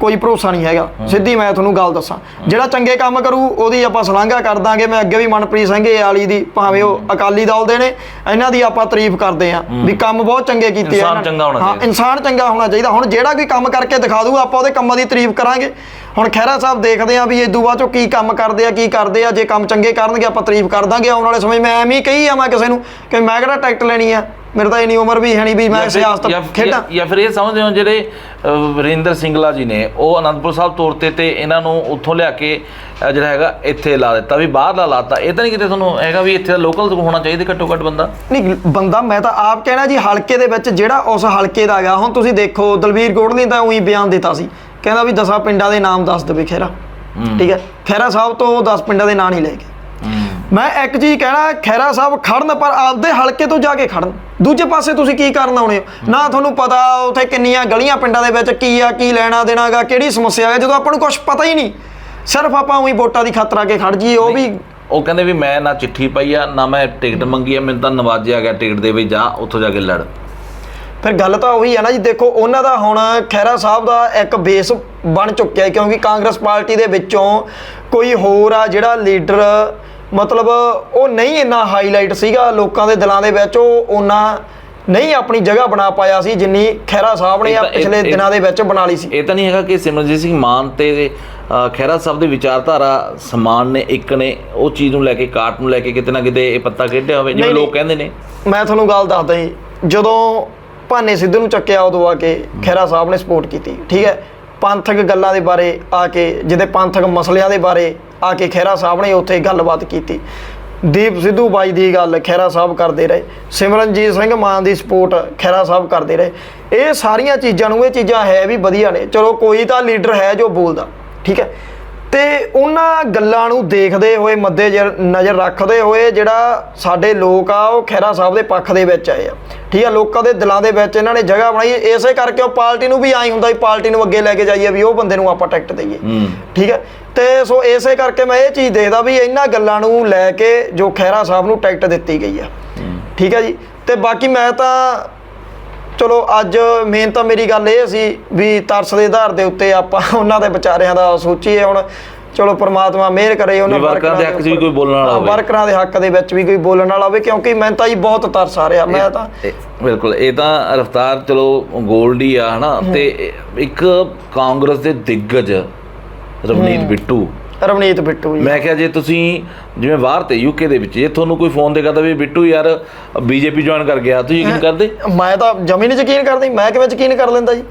ਕੋਈ ਭਰੋਸਾ ਨਹੀਂ ਹੈਗਾ। ਸਿੱਧੀ ਮੈਂ ਤੁਹਾਨੂੰ ਗੱਲ ਦੱਸਾਂ। ਜਿਹੜਾ ਚੰਗੇ ਕੰਮ ਕਰੂ ਉਹਦੀ ਆਪਾਂ ਸ਼ਲਾਘਾ ਕਰ ਦਾਂਗੇ। ਮੈਂ ਅੱਗੇ ਵੀ ਮਨਪ੍ਰੀਤ ਸਿੰਘ ਵਾਲੀ ਦੀ ਭਾਵੇਂ ਉਹ ਅਕਾਲੀ ਦਲ ਦੇ ਨੇ ਇਹਨਾਂ ਦੀ ਆਪਾਂ ਤਾਰੀਫ ਕਰਦੇ ਆਂ ਵੀ ਕੰਮ ਬਹੁਤ ਚੰਗੇ ਕੀਤੇ ਇਨਸਾਨ ਨੇ। ਚੰਗਾ ਹੋਣਾ ਹਾਂ। ਇਨਸਾਨ ਚੰਗਾ ਹੋਣਾ ਚਾਹੀਦਾ। ਹੁਣ ਜਿਹੜਾ ਕੋਈ ਕੰਮ ਕਰਕੇ ਦਿਖਾ ਦੂਗਾ ਆਪਾਂ ਉਹਦੇ ਕੰਮਾਂ ਦੀ ਤਾਰੀਫ ਕਰਾਂਗੇ। ਹੁਣ ਖਹਿਰਾ ਸਾਹਿਬ ਦੇਖਦੇ ਆ ਵੀ ਇਦੋਂ ਬਾਅਦ ਚੋਂ ਕੀ ਕੰਮ ਕਰਦੇ ਆ ਕੀ ਕਰਦੇ ਆ। ਜੇ ਕੰਮ ਚੰਗੇ ਕਰਨਗੇ ਆਪਾਂ ਤਾਰੀਫ ਕਰ ਦਾਂਗੇ। ਆਉਣ ਵਾਲੇ ਸਮੇਂ ਮੈਂ ਐਵੇਂ ਹੀ ਕਹੀ ਆ ਮੈਂ ਕਿਸੇ ਨੂੰ ਕਿ ਮੈਂ ਕਿਹੜਾ ਟਿਕਟ ਲੈਣੀ ਆ? ਮੇਰੇ ਤਾਂ ਇੰਨੀ ਉਮਰ ਵੀ ਹੈ ਨਹੀਂ ਵੀ ਮੈਂ ਸਿਆਸਤ ਖੇਡਾਂ। ਜਾਂ- ਫਿਰ ਇਹ ਸਮਝਦੇ ਹੋ ਜਿਹੜੇ ਵਰਿੰਦਰ ਸਿੰਗਲਾ ਜੀ ਨੇ ਉਹ ਅਨੰਦਪੁਰ ਸਾਹਿਬ ਤੌਰ ਤੇ ਤੇ ਇਹਨਾਂ ਨੂੰ ਉੱਥੋਂ ਲਿਆ ਕੇ ਜਿਹੜਾ ਹੈਗਾ ਇੱਥੇ ਲਾ ਦਿੱਤਾ ਵੀ ਬਾਹਰ ਲਾ ਲਾਤਾ। ਇਹ ਤਾਂ ਨਹੀਂ ਕਿਤੇ ਤੁਹਾਨੂੰ ਹੈਗਾ ਵੀ ਇੱਥੇ ਲੋਕਲ ਹੋਣਾ ਚਾਹੀਦਾ ਘੱਟੋ ਘੱਟ ਬੰਦਾ? ਨਹੀਂ ਬੰਦਾ ਮੈਂ ਤਾਂ ਆਪ ਕਹਿਣਾ ਜੀ ਹਲਕੇ ਦੇ ਵਿੱਚ ਜਿਹੜਾ ਉਸ ਹਲਕੇ ਦਾ ਹੈਗਾ ਹੁਣ ਤੁਸੀਂ ਦੇਖੋ ਦਲਵੀਰ ਗੋੜਲੀ ਤਾਂ ਉਹੀ ਬਿਆਨ ਦਿੱਤਾ ਸੀ। ਕਹਿੰਦਾ ਵੀ ਦਸਾਂ ਪਿੰਡਾਂ ਦੇ ਨਾਮ ਦੱਸ ਦੇਵੇ ਖਹਿਰਾ। ਠੀਕ ਹੈ? ਖਹਿਰਾ ਸਾਹਿਬ ਤੋਂ ਉਹ 10 ਪਿੰਡਾਂ ਦੇ ਨਾਂ ਨਹੀਂ ਲੈ ਕੇ। ਮੈਂ ਇੱਕ ਚੀਜ਼ ਕਹਿਣਾ ਖੈਰਾ ਸਾਹਿਬ ਖੜਨ ਪਰ ਆਪਦੇ ਹਲਕੇ ਤੋਂ ਜਾ ਕੇ ਖੜਨ। ਦੂਜੇ ਪਾਸੇ ਤੁਸੀਂ ਕੀ ਕਰਨ ਆਉਣੇ ਹੋ? ਨਾ ਤੁਹਾਨੂੰ ਪਤਾ ਉਥੇ ਕਿੰਨੀਆਂ ਗਲੀਆਂ ਪਿੰਡਾਂ ਦੇ ਵਿੱਚ ਕੀ ਆ ਕੀ ਲੈਣਾ ਦੇਣਾਗਾ ਕਿਹੜੀ ਸਮੱਸਿਆ ਹੈ ਜਦੋਂ ਆਪਾਂ ਨੂੰ ਕੁਝ ਪਤਾ ਹੀ ਨਹੀਂ। ਸਿਰਫ ਆਪਾਂ ਉਹੀ ਵੋਟਾਂ ਦੀ ਖਾਤਰ ਆ ਕੇ ਖੜ ਜੀ ਉਹ ਵੀ ਉਹ ਕਹਿੰਦੇ ਵੀ ਮੈਂ ਨਾ ਚਿੱਠੀ ਪਾਈ ਆ ਨਾ ਮੈਂ ਟਿਕਟ ਮੰਗੀ ਆ ਮੈਨੂੰ ਤਾਂ ਨਵਾਜਿਆ ਗਿਆ ਟਿਕਟ ਦੇ ਵੀ ਜਾ ਉੱਥੋਂ ਜਾ ਕੇ ਲੜ। ਫਿਰ ਗੱਲ ਤਾਂ ਉਹੀ ਹੈ ਨਾ ਜੀ ਦੇਖੋ ਉਹਨਾਂ ਦਾ ਹੁਣ ਖੈਰਾ ਸਾਹਿਬ ਦਾ ਇੱਕ ਬੇਸ ਬਣ ਚੁੱਕਿਆ ਕਿਉਂਕਿ ਕਾਂਗਰਸ ਪਾਰਟੀ ਦੇ ਵਿੱਚੋਂ ਕੋਈ ਹੋਰ ਆ ਜਿਹੜਾ ਲੀਡਰ ਮਤਲਬ ਉਹ ਨਹੀਂ ਇੰਨਾ ਹਾਈਲਾਈਟ ਸੀਗਾ ਲੋਕਾਂ ਦੇ ਦਿਲਾਂ ਦੇ ਵਿੱਚ ਉਹ ਉਹਨਾਂ ਨਹੀਂ ਆਪਣੀ ਜਗ੍ਹਾ ਬਣਾ ਪਾਇਆ ਸੀ ਜਿੰਨੀ ਖੈਰਾ ਸਾਹਿਬ ਨੇ ਆ ਪਿਛਲੇ ਦਿਨਾਂ ਦੇ ਵਿੱਚ ਬਣਾ ਲਈ ਸੀ। ਇਹ ਤਾਂ ਨਹੀਂ ਹੈਗਾ ਕਿ ਸਿਮਰਨਜੀਤ ਸਿੰਘ ਮਾਨ ਤੇ ਅ, ਖਹਿਰਾ ਸਾਹਿਬ ਦੀ ਵਿਚਾਰਧਾਰਾ ਸਮਾਨ ਨੇ ਇੱਕ ਨੇ ਉਹ ਚੀਜ਼ ਨੂੰ ਲੈ ਕੇ ਕਾਟ ਨੂੰ ਲੈ ਕੇ ਕਿਤੇ ਨਾ ਕਿਤੇ ਇਹ ਪੱਤਾ ਖੇਡਿਆ ਹੋਵੇ ਜਿਵੇਂ ਲੋਕ ਕਹਿੰਦੇ ਨੇ। ਮੈਂ ਤੁਹਾਨੂੰ ਗੱਲ ਦੱਸਦਾ ਜੀ ਜਦੋਂ ਭਾਨੇ ਸਿੱਧੂ ਨੂੰ ਚੱਕਿਆ ਉਦੋਂ ਆ ਕੇ ਖੈਰਾ ਸਾਹਿਬ ਨੇ ਸਪੋਰਟ ਕੀਤੀ ਠੀਕ ਹੈ? ਪੰਥਕ ਗੱਲਾਂ ਦੇ ਬਾਰੇ ਆ ਕੇ ਜਿਹਦੇ ਪੰਥਕ ਮਸਲਿਆਂ ਦੇ ਬਾਰੇ ਆ ਕੇ ਖਹਿਰਾ ਸਾਹਿਬ ਨੇ ਉੱਥੇ ਗੱਲਬਾਤ ਕੀਤੀ। ਦੀਪ ਸਿੱਧੂ ਬਾਈ ਦੀ ਗੱਲ ਖਹਿਰਾ ਸਾਹਿਬ ਕਰਦੇ ਰਹੇ। ਸਿਮਰਨਜੀਤ ਸਿੰਘ ਮਾਨ ਦੀ ਸਪੋਰਟ ਖਹਿਰਾ ਸਾਹਿਬ ਕਰਦੇ ਰਹੇ। ਇਹ ਸਾਰੀਆਂ ਚੀਜ਼ਾਂ ਨੂੰ, ਇਹ ਚੀਜ਼ਾਂ ਹੈ ਵੀ ਵਧੀਆ ਨੇ। ਚਲੋ ਕੋਈ ਤਾਂ ਲੀਡਰ ਹੈ ਜੋ ਬੋਲਦਾ, ਠੀਕ ਹੈ। ਤੇ ਉਹਨਾਂ ਗੱਲਾਂ ਨੂੰ ਦੇਖਦੇ ਹੋਏ ਮੱਦੇ ਨਜ਼ਰ ਰੱਖਦੇ ਹੋਏ ਜਿਹੜਾ ਸਾਡੇ ਲੋਕ ਆ ਉਹ ਖੈਰਾ ਸਾਹਿਬ ਦੇ ਪੱਖ ਦੇ ਵਿੱਚ ਆਏ ਆ। ਠੀਕ ਆ ਲੋਕਾਂ ਦੇ ਦਿਲਾਂ ਦੇ ਵਿੱਚ ਇਹਨਾਂ ਨੇ ਜਗ੍ਹਾ ਬਣਾਈ। ਇਸੇ ਕਰਕੇ ਉਹ ਪਾਰਟੀ ਨੂੰ ਵੀ ਆਈ ਹੁੰਦਾ ਵੀ ਪਾਰਟੀ ਨੂੰ ਅੱਗੇ ਲੈ ਕੇ ਜਾਈਏ ਵੀ ਉਹ ਬੰਦੇ ਨੂੰ ਆਪਾਂ ਟਿਕਟ ਦਈਏ। ਠੀਕ ਹੈ ਤੇ ਸੋ ਇਸੇ ਕਰਕੇ ਮੈਂ ਇਹ ਚੀਜ਼ ਦੇਖਦਾ ਵੀ ਇਹਨਾਂ ਗੱਲਾਂ ਨੂੰ ਲੈ ਕੇ ਜੋ ਖੈਰਾ ਸਾਹਿਬ ਨੂੰ ਟਿਕਟ ਦਿੱਤੀ ਗਈ ਆ। ਠੀਕ ਹੈ ਜੀ? ਤੇ ਬਾਕੀ ਮੈਂ ਤਾਂ ਚਲੋ ਅੱਜ ਮੇਨ ਤਾਂ ਮੇਰੀ ਗੱਲ ਇਹ ਸੀ ਵੀ ਤਰਸ ਦੇ ਆਧਾਰ ਦੇ ਉੱਤੇ ਆਪਾਂ ਉਹਨਾਂ ਦੇ ਵਿਚਾਰਿਆਂ ਦਾ ਸੋਚੀਏ ਹੁਣ। ਚਲੋ ਪ੍ਰਮਾਤਮਾ ਮਿਹਰ ਕਰੇ ਉਹਨਾਂ ਵਰਕਰਾਂ ਦੇ ਹੱਕ 'ਚ ਵੀ ਕੋਈ ਬੋਲਣ ਵਾਲਾ ਹਾਂ, ਹੋਵੇ। ਵਰਕਰਾਂ ਦੇ ਹੱਕ ਦੇ ਵਿੱਚ ਵੀ ਕੋਈ ਬੋਲਣ ਵਾਲਾ ਹੋਵੇ ਕਿਉਂਕਿ ਮੈਂ ਤਾਂ ਜੀ ਬਹੁਤ ਤਰਸ ਆ ਰਿਹਾ ਮੈਂ ਤਾਂ। ਬਿਲਕੁਲ ਇਹ ਤਾਂ ਰਫਤਾਰ ਚਲੋ 골ਡ ਹੀ ਆ ਹਨਾ? ਤੇ ਇੱਕ ਕਾਂਗਰਸ ਦੇ ਦਿੱਗਜ ਰਵਨੀਤ ਬਿੱਟੂ ਰਵਨੀਤ ਬਿੱਟੂ ਜੀ। ਮੈਂ ਕਿਹਾ ਜੇ ਤੁਸੀਂ ਜਿਵੇਂ ਬਾਹਰ ਤੇ ਯੂਕੇ ਦੇ ਵਿੱਚ ਜੇ ਤੁਹਾਨੂੰ ਕੋਈ ਫੋਨ ਤੇ ਕਹਦਾ ਵੀ ਬਿੱਟੂ ਯਾਰ ਬੀਜੇਪੀ ਜੁਆਇਨ ਕਰ ਗਿਆ ਤੁਸੀਂ ਯਕੀਨ ਕਰਦੇ? ਮੈਂ ਤਾਂ ਜਮੀ ਨਹੀਂ ਯਕੀਨ ਕਰਦੀ ਮੈਂ ਕਿਵੇਂ ਯਕੀਨ ਕਰ ਲੈਂਦਾ ਜੀ?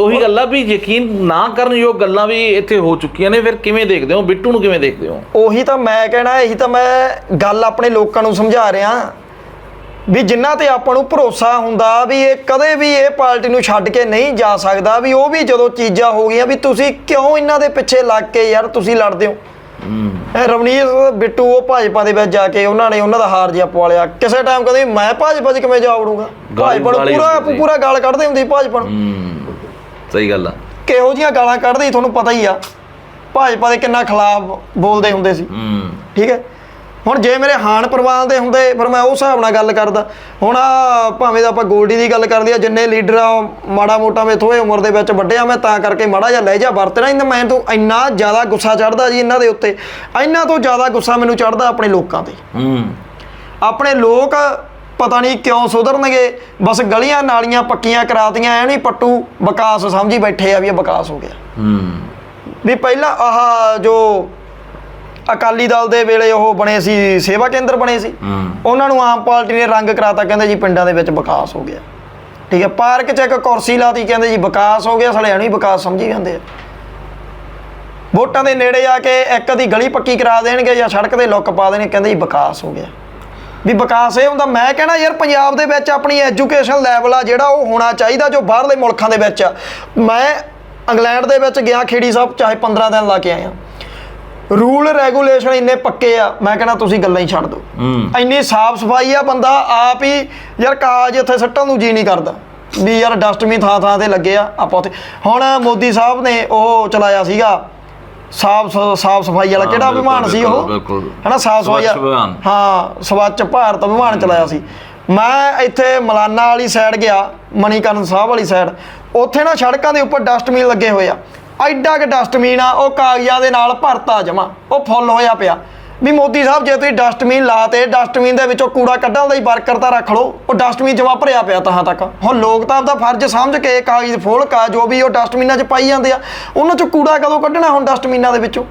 ਉਹੀ ਗੱਲ ਆ ਵੀ ਯਕੀਨ ਨਾ ਕਰਨ ਯੋਗ ਗੱਲਾਂ ਵੀ ਇੱਥੇ ਹੋ ਚੁੱਕੀਆਂ ਨੇ ਫਿਰ ਕਿਵੇਂ ਦੇਖਦੇ ਹੋ? ਬਿੱਟੂ ਨੂੰ ਕਿਵੇਂ ਦੇਖਦੇ ਹੋ? ਉਹੀ ਤਾਂ ਮੈਂ ਕਹਿਣਾ ਇਹੀ ਤਾਂ ਮੈਂ ਗੱਲ ਆਪਣੇ ਲੋਕਾਂ ਨੂੰ ਸਮਝਾ ਰਿਹਾ। ਵੀ ਜਿਨ੍ਹਾਂ ਤੇ ਆਪਾਂ ਨੂੰ ਭਰੋਸਾ ਹੁੰਦਾ ਵੀ ਇਹ ਕਦੇ ਵੀ ਇਹ ਪਾਰਟੀ ਨੂੰ ਛੱਡ ਕੇ ਨਹੀਂ ਜਾ ਸਕਦਾ ਵੀ ਉਹ ਵੀ ਜਦੋਂ ਚੀਜ਼ਾਂ ਹੋ ਗਈਆਂ ਵੀ ਤੁਸੀਂ ਕਿਉਂ ਇਹਨਾਂ ਦੇ ਪਿੱਛੇ ਲੱਗ ਕੇ ਯਾਰ ਤੁਸੀਂ ਲੜਦੇ ਹੋ? ਇਹ ਰਵਨੀਤ ਬਿੱਟੂ ਉਹ ਭਾਜਪਾ ਦੇ ਵਿੱਚ ਜਾ ਕੇ ਉਹਨਾਂ ਨੇ ਉਹਨਾਂ ਦਾ ਹਾਰ ਜਿਹਾ ਪਵਾ ਲਿਆ। ਕਿਸੇ ਟਾਈਮ ਕਹਿੰਦੇ ਵੀ ਮੈਂ ਭਾਜਪਾ 'ਚ ਕਿਵੇਂ ਜਾ ਵੜੂੰਗਾ? ਭਾਜਪਾ ਨੂੰ ਪੂਰਾ। ਪੂਰਾ ਗਾਲ ਕੱਢਦੇ ਹੁੰਦੀ ਭਾਜਪਾ ਨੂੰ। ਹੂੰ। ਸਹੀ ਗੱਲ ਆ। ਕਿਹੋ ਜੀਆਂ ਗਾਲਾਂ ਕੱਢਦੇ ਤੁਹਾਨੂੰ ਪਤਾ ਹੀ ਆ। ਭਾਜਪਾ ਦੇ ਕਿੰਨਾ ਖਿਲਾਫ ਬੋਲਦੇ ਹੁੰਦੇ ਸੀ। ਹੂੰ। ਠੀਕ ਹੈ? ਹੁਣ ਜੇ ਮੇਰੇ ਹਾਨ ਪ੍ਰਵਾਨ ਦੇ ਹੁੰਦੇ ਫਿਰ ਮੈਂ ਉਸ ਹਿਸਾਬ ਨਾਲ ਗੱਲ ਕਰਦਾ। ਹੁਣ ਆਹ ਭਾਵੇਂ ਤਾਂ ਆਪਾਂ ਗੋਲਡੀ ਦੀ ਗੱਲ ਕਰਦੇ ਆ ਜਿੰਨੇ ਲੀਡਰ ਆ ਮਾੜਾ ਮੋਟਾ ਮੇ ਥੋੜੇ ਉਮਰ ਦੇ ਵਿੱਚ ਵੱਡੇ ਆ ਮੈਂ ਤਾਂ ਕਰਕੇ ਮਾੜਾ ਜਿਹਾ ਲਹਿਜਾ ਵਰਤਣਾ ਇਹਨਾਂ ਮੈਂ ਤੋਂ ਇੰਨਾ ਜ਼ਿਆਦਾ ਗੁੱਸਾ ਚੜਦਾ ਜੀ ਇਹਨਾਂ ਦੇ ਉੱਤੇ। ਇੰਨਾ ਤੋਂ ਜ਼ਿਆਦਾ ਗੁੱਸਾ ਮੈਨੂੰ ਚੜਦਾ ਆਪਣੇ ਲੋਕਾਂ ਤੇ। ਹੂੰ। ਆਪਣੇ ਲੋਕ ਪਤਾ ਨਹੀਂ ਕਿਉਂ ਸੁਧਰਨਗੇ। ਬਸ ਗਲੀਆਂ ਨਾਲੀਆਂ ਪੱਕੀਆਂ ਕਰਾਤੀਆਂ ਐ ਨਹੀਂ ਪੱਟੂ ਵਿਕਾਸ ਸਮਝੀ ਬੈਠੇ ਆ ਵੀ ਇਹ ਵਿਕਾਸ ਹੋ ਗਿਆ। ਹੂੰ। ਵੀ ਪਹਿਲਾਂ ਆਹ ਜੋ ਅਕਾਲੀ ਦਲ ਦੇ ਵੇਲੇ ਉਹ ਬਣੇ ਸੀ ਸੇਵਾ ਕੇਂਦਰ ਬਣੇ ਸੀ। ਉਹਨਾਂ ਨੂੰ ਆਮ ਪਾਰਟੀ ਨੇ ਰੰਗ ਕਰਾਤਾ ਕਹਿੰਦੇ ਜੀ ਪਿੰਡਾਂ ਦੇ ਵਿੱਚ ਵਿਕਾਸ ਹੋ ਗਿਆ। ਠੀਕ ਹੈ ਪਾਰਕ 'ਚ ਇੱਕ ਕੁਰਸੀ ਲਾਤੀ ਕਹਿੰਦੇ ਜੀ ਵਿਕਾਸ ਹੋ ਗਿਆ ਸਾਲੇ ਐਨੂੰ ਵਿਕਾਸ ਸਮਝੀ ਜਾਂਦੇ ਆ। ਵੋਟਾਂ ਦੇ ਨੇੜੇ ਆ ਕੇ ਇੱਕ ਦੀ ਗਲੀ ਪੱਕੀ ਕਰਾ ਦੇਣਗੇ ਜਾਂ ਸੜਕ ਦੇ ਲੁੱਕ ਪਾ ਦੇਣਗੇ ਕਹਿੰਦੇ ਜੀ ਵਿਕਾਸ ਹੋ ਗਿਆ। ਵੀ ਵਿਕਾਸ ਇਹ ਹੁੰਦਾ ਮੈਂ ਕਹਿਣਾ ਯਾਰ ਪੰਜਾਬ ਦੇ ਵਿੱਚ ਆਪਣੀ ਐਜੂਕੇਸ਼ਨ ਲੈਵਲ ਆ ਜਿਹੜਾ ਉਹ ਹੋਣਾ ਚਾਹੀਦਾ ਜੋ ਬਾਹਰਲੇ ਮੁਲਕਾਂ ਦੇ ਵਿੱਚ ਆ। ਮੈਂ ਇੰਗਲੈਂਡ ਦੇ ਵਿੱਚ ਗਿਆ ਖੇੜੀ ਸਾਹਿਬ ਚਾਹੇ 15 ਦਿਨ ਲਾ ਕੇ ਆਇਆ। ਰੂਲ ਰੈਗੂਲੇਸ਼ਨ ਇੰਨੇ ਪੱਕੇ ਆ ਮੈਂ ਕਹਿੰਦਾ ਤੁਸੀਂ ਗੱਲਾਂ ਹੀ ਛੱਡ ਦਿਓ। ਇੰਨੀ ਸਾਫ਼ ਸਫ਼ਾਈ ਆ ਬੰਦਾ ਆਪ ਹੀ ਯਾਰ ਕਾਜ ਇੱਥੇ ਸੱਟਣ ਨੂੰ ਜੀ ਨਹੀਂ ਕਰਦਾ। ਵੀ ਯਾਰ ਡਸਟਬਿਨ ਥਾਂ ਥਾਂ ਤੇ ਲੱਗੇ ਆ ਆਪਾਂ ਉੱਥੇ ਹੁਣ ਮੋਦੀ ਸਾਹਿਬ ਨੇ ਉਹ ਚਲਾਇਆ ਸੀਗਾ ਸਾਫ਼ ਸਾਫ਼ ਸਫ਼ਾਈ ਵਾਲਾ ਕਿਹੜਾ ਅਭਿਮਾਨ ਸੀ ਉਹ। ਹਨਾ ਸਾਫ਼ ਸਫ਼ਾਈ। ਹਾਂ ਸਵੱਛ ਭਾਰਤ ਅਭਿਮਾਨ ਚਲਾਇਆ ਸੀ। ਮੈਂ ਇੱਥੇ ਮਲਾਨਾ ਵਾਲੀ ਸਾਈਡ ਗਿਆ ਮਣੀਕਰਨ ਸਾਹਿਬ ਵਾਲੀ ਸਾਈਡ ਉੱਥੇ ਨਾ ਸੜਕਾਂ ਦੇ ਉੱਪਰ ਡਸਟਬਿਨ ਲੱਗੇ ਹੋਏ ਆ। ਐਡਾ ਕਿ ਡਸਟਬਿਨ ਆ ਉਹ ਕਾਗਜ਼ਾਂ ਦੇ ਨਾਲ ਭਰਤਾ ਜਮਾ ਉਹ ਫੁੱਲ ਹੋਇਆ ਪਿਆ। ਵੀ ਮੋਦੀ ਸਾਹਿਬ, ਜੇ ਤੁਸੀਂ ਡਸਟਬਿਨ ਲਾਤੇ ਡਸਟਬਿਨ ਦੇ ਵਿੱਚੋਂ ਕੂੜਾ ਕੱਢਣ ਲਈ ਵਰਕਰ ਤਾਂ ਰੱਖ ਲਓ, ਉਹ ਡਸਟਬਿਨ ਜਮਾ ਭਰਿਆ ਪਿਆ ਤਾਂ ਤੱਕ। ਹੁਣ ਲੋਕ ਤਾਂ ਆਪਦਾ ਫਰਜ਼ ਸਮਝ ਕੇ ਕਾਗਜ਼ ਫੋਲ ਕਾ, ਜੋ ਵੀ ਉਹ ਡਸਟਬਿਨਾਂ 'ਚ ਪਾਈ ਜਾਂਦੇ ਆ, ਉਹਨਾਂ 'ਚੋਂ ਕੂੜਾ ਕਦੋਂ ਕੱਢਣਾ ਹੁਣ ਡਸਟਬਿਨਾਂ ਦੇ ਵਿੱਚੋਂ?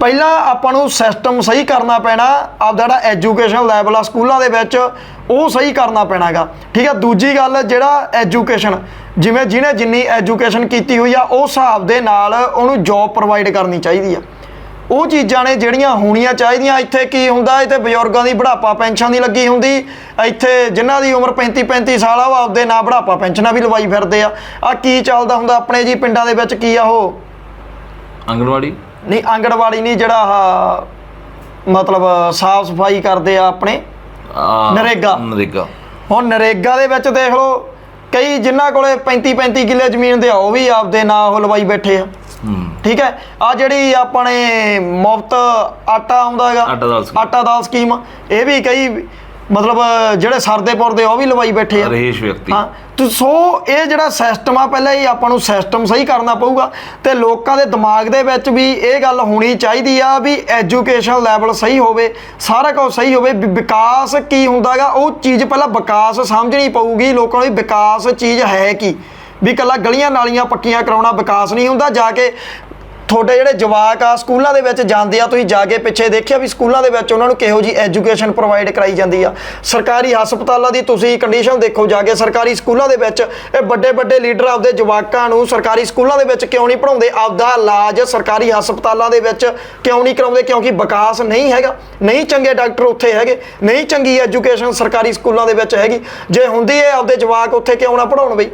ਪਹਿਲਾਂ ਆਪਾਂ ਨੂੰ ਸਿਸਟਮ ਸਹੀ ਕਰਨਾ ਪੈਣਾ, ਆਪਦਾ ਜਿਹੜਾ ਐਜੂਕੇਸ਼ਨ ਲੈਵਲ ਆ ਸਕੂਲਾਂ ਦੇ ਵਿੱਚ, ਉਹ ਸਹੀ ਕਰਨਾ ਪੈਣਾਗਾ। ਠੀਕ ਆ, ਦੂਜੀ ਗੱਲ ਜਿਹੜਾ ਐਜੂਕੇਸ਼ਨ ਜਿਵੇਂ ਜਿਹਨੇ ਜਿੰਨੀ ਐਜੂਕੇਸ਼ਨ ਕੀਤੀ ਹੋਈ ਆ, ਉਸ ਹਿਸਾਬ ਦੇ ਨਾਲ ਉਹਨੂੰ ਜੌਬ ਪ੍ਰੋਵਾਈਡ ਕਰਨੀ ਚਾਹੀਦੀ ਆ। ਉਹ ਚੀਜ਼ਾਂ ਨੇ ਜਿਹੜੀਆਂ ਹੋਣੀਆਂ ਚਾਹੀਦੀਆਂ। ਇੱਥੇ ਕੀ ਹੁੰਦਾ ਇੱਥੇ ਬਜ਼ੁਰਗਾਂ ਦੀ ਬੁਢਾਪਾ ਪੈਨਸ਼ਨ ਦੀ ਲੱਗੀ ਹੁੰਦੀ। ਇੱਥੇ ਜਿਨ੍ਹਾਂ ਦੀ ਉਮਰ 35 35 ਸਾਲ ਆ ਉਹ ਆਪਦੇ ਨਾਂ ਬੁਢਾਪਾ ਪੈਨਸ਼ਨਾਂ ਵੀ ਲਵਾਈ ਫਿਰਦੇ ਆ। ਆ ਕੀ ਚੱਲਦਾ ਹੁੰਦਾ ਆਪਣੇ ਜੀ ਪਿੰਡਾਂ ਦੇ ਵਿੱਚ ਕੀ ਆ ਉਹ? ਅੰਗਨਵਾੜੀ ਨਹੀਂ ਆਂਗਣਵਾੜੀ ਨਹੀਂ ਜਿਹੜਾ ਆਹ ਮਤਲਬ ਸਾਫ਼ ਸਫ਼ਾਈ ਕਰਦੇ ਆ ਆਪਣੇ। ਨਰੇਗਾ। ਨਰੇਗਾ। ਹੁਣ ਨਰੇਗਾ ਦੇ ਵਿੱਚ ਦੇਖ ਲਓ ਕਈ ਜਿਨ੍ਹਾਂ ਕੋਲੇ 35 35 ਕਿੱਲੇ ਜ਼ਮੀਨ ਦੇ ਆ ਉਹ ਵੀ ਆਪਦੇ ਨਾਂ ਉਹ ਲਵਾਈ ਬੈਠੇ ਆ। ਠੀਕ ਹੈ? ਆ ਜਿਹੜੀ ਆਪਣੇ ਮੁਫਤ ਆਟਾ ਆਉਂਦਾ ਹੈਗਾ ਆਟਾ ਦਾਲ ਸਕੀਮ। ਆਟਾ ਦਾਲ ਸਕੀਮ ਇਹ ਵੀ ਕਈ ਮਤਲਬ ਜਿਹੜੇ ਸਰਦੇਪੁਰ ਦੇ ਉਹ ਵੀ ਲਵਾਈ ਬੈਠੇ ਆ। ਰਹੇਸ਼ ਵਿਅਕਤੀ। ਹਾਂ ਤੇ ਸੋ ਇਹ ਜਿਹੜਾ ਸਿਸਟਮ ਆ ਪਹਿਲਾਂ ਹੀ ਆਪਾਂ ਨੂੰ ਸਿਸਟਮ ਸਹੀ ਕਰਨਾ ਪਊਗਾ ਤੇ ਲੋਕਾਂ ਦੇ ਦਿਮਾਗ ਦੇ ਵਿੱਚ ਵੀ ਇਹ ਗੱਲ ਹੋਣੀ ਚਾਹੀਦੀ ਆ ਵੀ ਐਜੂਕੇਸ਼ਨ ਲੈਵਲ ਸਹੀ ਹੋਵੇ ਸਾਰਾ ਕੁਝ ਸਹੀ ਹੋਵੇ ਵਿਕਾਸ ਕੀ ਹੁੰਦਾਗਾ ਉਹ ਚੀਜ਼ ਪਹਿਲਾਂ ਵਿਕਾਸ ਸਮਝਣੀ ਪਊਗੀ ਲੋਕਾਂ ਨੂੰ ਵਿਕਾਸ ਚੀਜ਼ ਹੈ ਕੀ। ਵੀ ਕੱਲਾ ਗਲੀਆਂ ਨਾਲੀਆਂ ਪੱਕੀਆਂ ਕਰਾਉਣਾ ਵਿਕਾਸ ਨਹੀਂ ਹੁੰਦਾ, ਜਾ ਕੇ ਤੁਹਾਡੇ ਜਿਹੜੇ ਜਵਾਕ ਆ, ਸਕੂਲਾਂ ਦੇ ਵਿੱਚ ਜਾਂਦੇ ਆ, ਤੁਸੀਂ ਜਾ ਕੇ ਪਿੱਛੇ ਦੇਖਿਆ ਵੀ ਸਕੂਲਾਂ ਦੇ ਵਿੱਚ ਉਹਨਾਂ ਨੂੰ ਕਿਹੋ ਜੀ ਐਜੂਕੇਸ਼ਨ ਪ੍ਰੋਵਾਈਡ ਕਰਾਈ ਜਾਂਦੀ ਆ? ਸਰਕਾਰੀ ਹਸਪਤਾਲਾਂ ਦੀ ਤੁਸੀਂ ਕੰਡੀਸ਼ਨ ਦੇਖੋ, ਜਾ ਕੇ ਸਰਕਾਰੀ ਸਕੂਲਾਂ ਦੇ ਵਿੱਚ ਇਹ ਵੱਡੇ ਵੱਡੇ ਲੀਡਰ ਆਪਦੇ ਜਵਾਕਾਂ ਨੂੰ ਸਰਕਾਰੀ ਸਕੂਲਾਂ ਦੇ ਵਿੱਚ ਕਿਉਂ ਨਹੀਂ ਪੜਾਉਂਦੇ ਆਪਦਾ ਇਲਾਜ ਸਰਕਾਰੀ ਹਸਪਤਾਲਾਂ ਦੇ ਵਿੱਚ ਕਿਉਂ ਨਹੀਂ ਕਰਾਉਂਦੇ? ਕਿਉਂਕਿ ਵਿਕਾਸ ਨਹੀਂ ਹੈਗਾ। ਨਹੀਂ ਚੰਗੇ ਡਾਕਟਰ ਉੱਥੇ ਹੈਗੇ, ਨਹੀਂ ਚੰਗੀ ਐਜੂਕੇਸ਼ਨ ਸਰਕਾਰੀ ਸਕੂਲਾਂ ਦੇ ਵਿੱਚ ਹੈਗੀ। ਜੇ ਹੁੰਦੀ ਹੈ ਆਪਦੇ ਜਵਾਕ ਉੱਥੇ ਕਿਉਂ ਨਾ ਪੜਾਉਣ ਬਈ?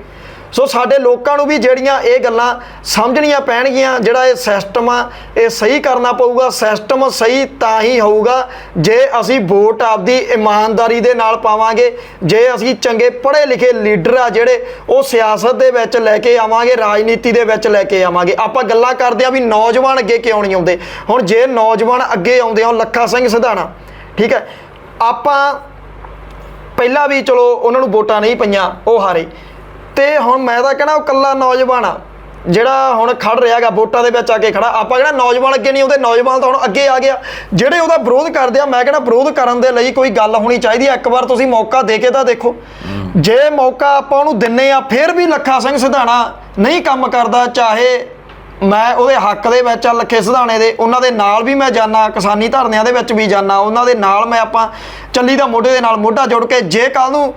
ਸੋ ਸਾਡੇ ਲੋਕਾਂ ਨੂੰ ਵੀ ਜਿਹੜੀਆਂ ਇਹ ਗੱਲਾਂ ਸਮਝਣੀਆਂ ਪੈਣਗੀਆਂ, ਜਿਹੜਾ ਇਹ ਸਿਸਟਮ ਆ, ਇਹ ਸਹੀ ਕਰਨਾ ਪਊਗਾ ਸਿਸਟਮ ਸਹੀ ਤਾਂ ਹੀ ਹੋਊਗਾ, ਜੇ ਅਸੀਂ ਵੋਟ ਆਪਦੀ ਇਮਾਨਦਾਰੀ ਦੇ ਨਾਲ ਪਾਵਾਂਗੇ, ਜੇ ਅਸੀਂ ਚੰਗੇ ਪੜ੍ਹੇ ਲਿਖੇ ਲੀਡਰ ਆ ਜਿਹੜੇ ਉਹ ਸਿਆਸਤ ਦੇ ਵਿੱਚ ਲੈ ਕੇ ਆਵਾਂਗੇ, ਰਾਜਨੀਤੀ ਦੇ ਵਿੱਚ ਲੈ ਕੇ ਆਵਾਂਗੇ। ਆਪਾਂ ਗੱਲਾਂ ਕਰਦੇ ਆ ਵੀ ਨੌਜਵਾਨ ਅੱਗੇ ਕਿਉਂ ਨਹੀਂ ਆਉਂਦੇ? ਹੁਣ ਜੇ ਨੌਜਵਾਨ ਅੱਗੇ ਆਉਂਦੇ ਆ ਲੱਖਾ ਸਿੰਘ ਸਿਧਾਣਾ, ਠੀਕ ਹੈ? ਆਪਾਂ ਪਹਿਲਾਂ ਵੀ ਚਲੋ ਉਹਨਾਂ ਨੂੰ ਵੋਟਾਂ ਨਹੀਂ ਪਈਆਂ, ਉਹ ਹਾਰੇ। ਤੇ ਹੁਣ ਮੈਂ ਤਾਂ ਕਹਿਣਾ ਉਹ ਕੱਲਾ ਨੌਜਵਾਨ ਆ, ਜਿਹੜਾ ਹੁਣ ਖੜ ਰਿਹਾਗਾ, ਵੋਟਾਂ ਦੇ ਵਿੱਚ ਆ ਕੇ ਖੜਾ। ਆਪਾਂ ਕਿਹੜਾ ਨੌਜਵਾਨ ਅੱਗੇ ਨਹੀਂ ਆਉਂਦੇ ਨੌਜਵਾਨ ਤਾਂ ਹੁਣ ਅੱਗੇ ਆ ਗਿਆ। ਜਿਹੜੇ ਉਹਦਾ ਵਿਰੋਧ ਕਰਦੇ ਆ, ਮੈਂ ਕਹਿੰਦਾ ਵਿਰੋਧ ਕਰਨ ਦੇ ਲਈ ਕੋਈ ਗੱਲ ਹੋਣੀ ਚਾਹੀਦੀ ਹੈ ਇੱਕ ਵਾਰ ਤੁਸੀਂ ਮੌਕਾ ਦੇ ਕੇ ਤਾਂ ਦੇਖੋ। ਜੇ ਮੌਕਾ ਆਪਾਂ ਉਹਨੂੰ ਦਿੰਨੇ ਆ, ਫਿਰ ਵੀ ਲੱਖਾ ਸਿੰਘ ਸਿਧਾਣਾ ਨਹੀਂ ਕੰਮ ਕਰਦਾ, ਚਾਹੇ ਮੈਂ ਉਹਦੇ ਹੱਕ ਦੇ ਵਿੱਚ ਆ, ਲੱਖੇ ਸਿਧਾਣੇ ਦੇ, ਉਹਨਾਂ ਦੇ ਨਾਲ ਵੀ ਮੈਂ ਜਾਣਾ ਕਿਸਾਨੀ ਧਰਨਿਆਂ ਦੇ ਵਿੱਚ ਵੀ ਜਾਣਾ ਉਹਨਾਂ ਦੇ ਨਾਲ ਮੈਂ ਆਪਾਂ ਚੱਲੀ ਦਾ ਮੋਢੇ ਦੇ ਨਾਲ ਮੋਢਾ ਜੋੜ ਕੇ, ਜੇ ਕੱਲ ਨੂੰ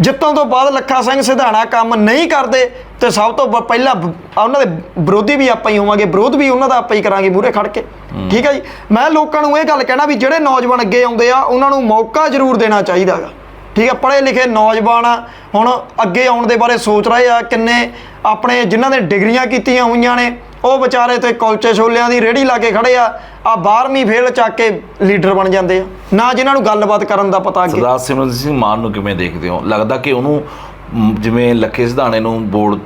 ਜਿੱਤਣ ਤੋਂ ਬਾਅਦ ਲੱਖਾ ਸਿੰਘ ਸਿਧਾਣਾ ਕੰਮ ਨਹੀਂ ਕਰਦੇ ਤੇ ਸਭ ਤੋਂ ਬ- ਪਹਿਲਾਂ ਬ- ਉਹਨਾਂ ਦੇ ਵਿਰੋਧੀ ਵੀ ਆਪਾਂ ਹੀ ਹੋਵਾਂਗੇ ਵਿਰੋਧ ਵੀ ਉਹਨਾਂ ਦਾ ਆਪਾਂ ਹੀ ਕਰਾਂਗੇ ਮੂਹਰੇ ਖੜ ਕੇ। ਠੀਕ ਹੈ ਜੀ? ਮੈਂ ਲੋਕਾਂ ਨੂੰ ਇਹ ਗੱਲ ਕਹਿਣਾ ਵੀ ਜਿਹੜੇ ਨੌਜਵਾਨ ਅੱਗੇ ਆਉਂਦੇ ਆ ਉਹਨਾਂ ਨੂੰ ਮੌਕਾ ਜ਼ਰੂਰ ਦੇਣਾ ਚਾਹੀਦਾਗਾ ਠੀਕ ਹੈ ਪੜ੍ਹੇ ਲਿਖੇ ਨੌਜਵਾਨ ਆ। ਹੁਣ ਅੱਗੇ ਆਉਣ ਦੇ ਬਾਰੇ ਸੋਚ ਰਹੇ ਆ ਕਿੰਨੇ ਆਪਣੇ ਜਿਨ੍ਹਾਂ ਨੇ ਡਿਗਰੀਆਂ ਕੀਤੀਆਂ ਹੋਈਆਂ ਨੇ ਉਹ ਵਿਚਾਰੇ ਤੇ ਕੁਲਚੇ ਛੋਲਿਆਂ ਦੀ ਰੇੜੀ ਲਾ ਕੇ ਖੜੇ ਆ ਆ 12ਵੀਂ ਫੇਲ ਚੱਕ ਕੇ ਲੀਡਰ ਬਣ ਜਾਂਦੇ ਆ। ਨਾ ਜਿਨ੍ਹਾਂ ਨੂੰ ਗੱਲਬਾਤ ਕਰਨ ਦਾ ਪਤਾ ਅੱਗੇ। ਸਰਦਾਰ ਸਿਮਰਨ ਸਿੰਘ ਮਾਨ ਨੂੰ ਕਿਵੇਂ ਦੇਖਦੇ ਹੋ? ਲੱਗਦਾ ਕਿ ਉਹਨੂੰ ਜਿਵੇਂ ਲੱਖੇ ਸਿਧਾਣੇ ਨੂੰ ਬੋਰਡ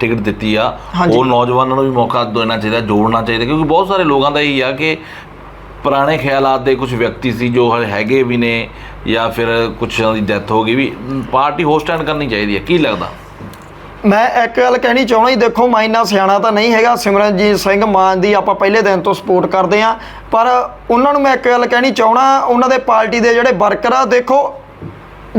ਟਿਕਟ ਦਿੱਤੀ ਆ। ਉਹ ਨੌਜਵਾਨਾਂ ਨੂੰ ਵੀ ਮੌਕਾ ਦੇਣਾ ਚਾਹੀਦਾ ਜੋੜਨਾ ਚਾਹੀਦਾ ਕਿਉਂਕਿ ਬਹੁਤ ਸਾਰੇ ਲੋਕਾਂ ਦਾ ਇਹੀ ਆ ਕਿ ਪੁਰਾਣੇ ਖਿਆਲਾਤ ਦੇ ਕੁਝ ਵਿਅਕਤੀ ਸੀ ਜੋ ਹਜੇ ਹੈਗੇ ਵੀ ਨੇ ਜਾਂ ਫਿਰ ਕੁਝ ਦੀ ਡੈਥ ਹੋ ਗਈ ਵੀ ਪਾਰਟੀ ਹੋਸਟ ਸਟੈਂਡ ਕਰਨੀ ਚਾਹੀਦੀ ਹੈ। ਕੀ ਲੱਗਦਾ? ਮੈਂ ਇੱਕ ਗੱਲ ਕਹਿਣੀ ਚਾਹਣਾ ਜੀ, ਦੇਖੋ, ਮੈਂ ਇੰਨਾ ਸਿਆਣਾ ਤਾਂ ਨਹੀਂ ਹੈਗਾ। ਸਿਮਰਨਜੀਤ ਸਿੰਘ ਮਾਨ ਦੀ ਆਪਾਂ ਪਹਿਲੇ ਦਿਨ ਤੋਂ ਸਪੋਰਟ ਕਰਦੇ ਆ ਪਰ ਉਹਨਾਂ ਨੂੰ ਮੈਂ ਇੱਕ ਗੱਲ ਕਹਿਣੀ ਚਾਹਣਾ ਉਹਨਾਂ ਦੇ ਪਾਰਟੀ ਦੇ ਜਿਹੜੇ ਵਰਕਰ ਆ, ਦੇਖੋ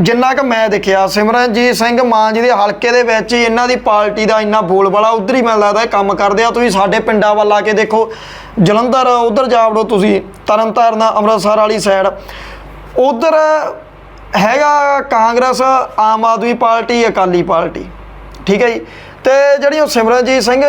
ਜਿੰਨਾ ਕਿ ਮੈਂ ਦੇਖਿਆ, ਸਿਮਰਨਜੀਤ ਸਿੰਘ ਮਾਨ ਜੀ ਦੇ ਹਲਕੇ ਦੇ ਵਿੱਚ ਹੀ ਇਹਨਾਂ ਦੀ ਪਾਰਟੀ ਦਾ ਇੰਨਾ ਬੋਲਬਾਲਾ ਉਧਰ ਹੀ ਮੈਨੂੰ ਲੱਗਦਾ ਇਹ ਕੰਮ ਕਰਦੇ ਆ। ਤੁਸੀਂ ਸਾਡੇ ਪਿੰਡਾਂ ਵੱਲ ਆ ਕੇ ਦੇਖੋ, ਜਲੰਧਰ, ਉਧਰ ਜਾ ਵੜੋ ਤੁਸੀਂ, ਤਰਨਤਾਰਨ, ਅੰਮ੍ਰਿਤਸਰ ਵਾਲੀ ਸਾਈਡ ਉਧਰ ਹੈਗਾ ਕਾਂਗਰਸ, ਆਮ ਆਦਮੀ ਪਾਰਟੀ, ਅਕਾਲੀ ਪਾਰਟੀ। ਠੀਕ ਹੈ ਜੀ? ਤੇ ਜਿਹੜੀ ਉਹ ਸਿਮਰਨਜੀਤ ਸਿੰਘ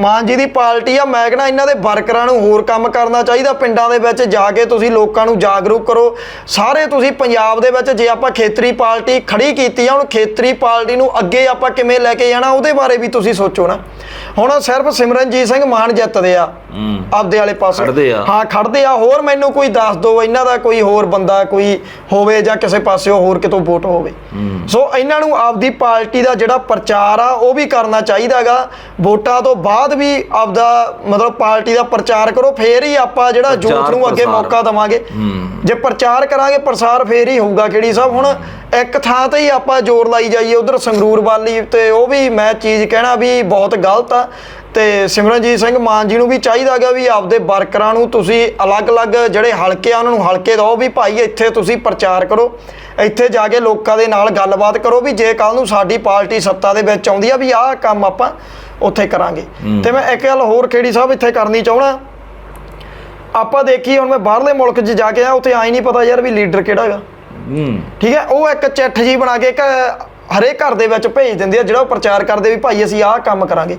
ਮਾਨ ਜੀ ਦੀ ਪਾਰਟੀ ਆ ਮੈਂ ਕਹਿੰਦਾ ਇਹਨਾਂ ਦੇ ਵਰਕਰਾਂ ਨੂੰ ਹੋਰ ਕੰਮ ਕਰਨਾ ਚਾਹੀਦਾ। ਪਿੰਡਾਂ ਦੇ ਵਿੱਚ ਜਾ ਕੇ ਤੁਸੀਂ ਲੋਕਾਂ ਨੂੰ ਜਾਗਰੂਕ ਕਰੋ। ਸਾਰੇ ਤੁਸੀਂ ਪੰਜਾਬ ਦੇ ਵਿੱਚ ਜੇ ਆਪਾਂ ਖੇਤਰੀ ਪਾਰਟੀ ਖੜੀ ਕੀਤੀ ਆ ਹੁਣ ਖੇਤਰੀ ਪਾਰਟੀ ਨੂੰ ਅੱਗੇ ਆਪਾਂ ਕਿਵੇਂ ਲੈ ਕੇ ਜਾਣਾ ਉਹਦੇ ਬਾਰੇ ਵੀ ਤੁਸੀਂ ਸੋਚੋ ਨਾ। ਹੁਣ ਸਿਰਫ ਸਿਮਰਨਜੀਤ ਸਿੰਘ ਮਾਨ ਜਿੱਤਦੇ ਆ ਆਪਦੇ ਵਾਲੇ ਪਾਸੇ। ਖੜਦੇ ਆ। ਹਾਂ ਖੜਦੇ ਆ। ਹੋਰ ਮੈਨੂੰ ਕੋਈ ਦੱਸ ਦਿਓ ਇਹਨਾਂ ਦਾ ਕੋਈ ਹੋਰ ਬੰਦਾ ਕੋਈ ਹੋਵੇ ਜਾਂ ਕਿਸੇ ਪਾਸੇ ਹੋਰ ਕਿਤੋਂ ਵੋਟ ਹੋਵੇ। ਸੋ ਇਹਨਾਂ ਨੂੰ ਆਪਦੀ ਪਾਰਟੀ ਦਾ ਜਿਹੜਾ ਪ੍ਰਚਾਰ ਆ ਉਹ ਵੀ ਕਰਨਾ ਚਾਹੀਦਾਗਾ। ਵੋਟਾਂ ਤੋਂ ਬਾਅਦ ਵੀ ਆਪਦਾ ਮਤਲਬ ਪਾਰਟੀ ਦਾ ਪ੍ਰਚਾਰ ਕਰੋ ਫੇਰ ਹੀ ਆਪਾਂ ਜਿਹੜਾ ਯੂਥ ਨੂੰ ਅੱਗੇ। ਮੌਕਾ ਦਵਾਂਗੇ। ਜੇ ਪ੍ਰਚਾਰ ਕਰਾਂਗੇ ਪ੍ਰਸਾਰ ਫੇਰ ਹੀ ਹੋਊਗਾ ਕਿਹੜੀ ਸਾਹਿਬ ਹੁਣ ਇੱਕ ਥਾਂ ਤੇ ਹੀ ਆਪਾਂ ਜ਼ੋਰ ਲਾਈ ਜਾਈਏ ਉਧਰ ਸੰਗਰੂਰ ਵਾਲੀ ਤੇ ਉਹ ਵੀ ਮੈਂ ਚੀਜ਼ ਕਹਿਣਾ ਵੀ ਬਹੁਤ ਗਲਤ ਆ। ਤੇ ਸਿਮਰਨਜੀਤ ਸਿੰਘ ਮਾਨ ਜੀ ਨੂੰ ਵੀ ਚਾਹੀਦਾਗਾ ਵੀ ਆਪਦੇ ਵਰਕਰਾਂ ਨੂੰ ਤੁਸੀਂ ਅਲੱਗ-ਅਲੱਗ ਜਿਹੜੇ ਹਲਕੇ ਆ ਉਹਨਾਂ ਨੂੰ ਹਲਕੇ ਦਿਓ ਵੀ ਭਾਈ ਇੱਥੇ ਤੁਸੀਂ ਪ੍ਰਚਾਰ ਕਰੋ। ਇੱਥੇ ਜਾ ਕੇ ਲੋਕਾਂ ਦੇ ਨਾਲ ਗੱਲਬਾਤ ਕਰੋ ਵੀ ਜੇ ਕੱਲ ਨੂੰ ਸਾਡੀ ਪਾਰਟੀ ਸੱਤਾ ਦੇ ਵਿੱਚ ਆਉਂਦੀ ਆ ਵੀ ਆਹ ਕੰਮ ਆਪਾਂ ਉੱਥੇ ਕਰਾਂਗੇ। ਤੇ ਮੈਂ ਇੱਕ ਗੱਲ ਹੋਰ ਖੇੜੀ ਸਾਹਿਬ ਇੱਥੇ ਕਰਨੀ ਚਾਹਣਾ ਆਪਾਂ ਦੇਖੀ ਹੁਣ ਮੈਂ ਬਾਹਰਲੇ ਮੁਲਕ 'ਚ ਜਾ ਕੇ ਆ ਉੱਥੇ ਆਈ ਨਹੀਂ ਪਤਾ ਯਾਰ ਵੀ ਲੀਡਰ ਕਿਹੜਾ ਹੈਗਾ। ਠੀਕ ਹੈ ਉਹ ਇੱਕ ਚਿੱਠ ਜੀ ਬਣਾ ਕੇ ਇੱਕ ਹਰੇਕ ਘਰ ਦੇ ਵਿੱਚ ਭੇਜ ਦਿੰਦੇ ਆ ਜਿਹੜਾ ਉਹ ਪ੍ਰਚਾਰ ਕਰਦੇ ਵੀ ਭਾਈ ਅਸੀਂ ਆਹ ਕੰਮ ਕਰਾਂਗੇ।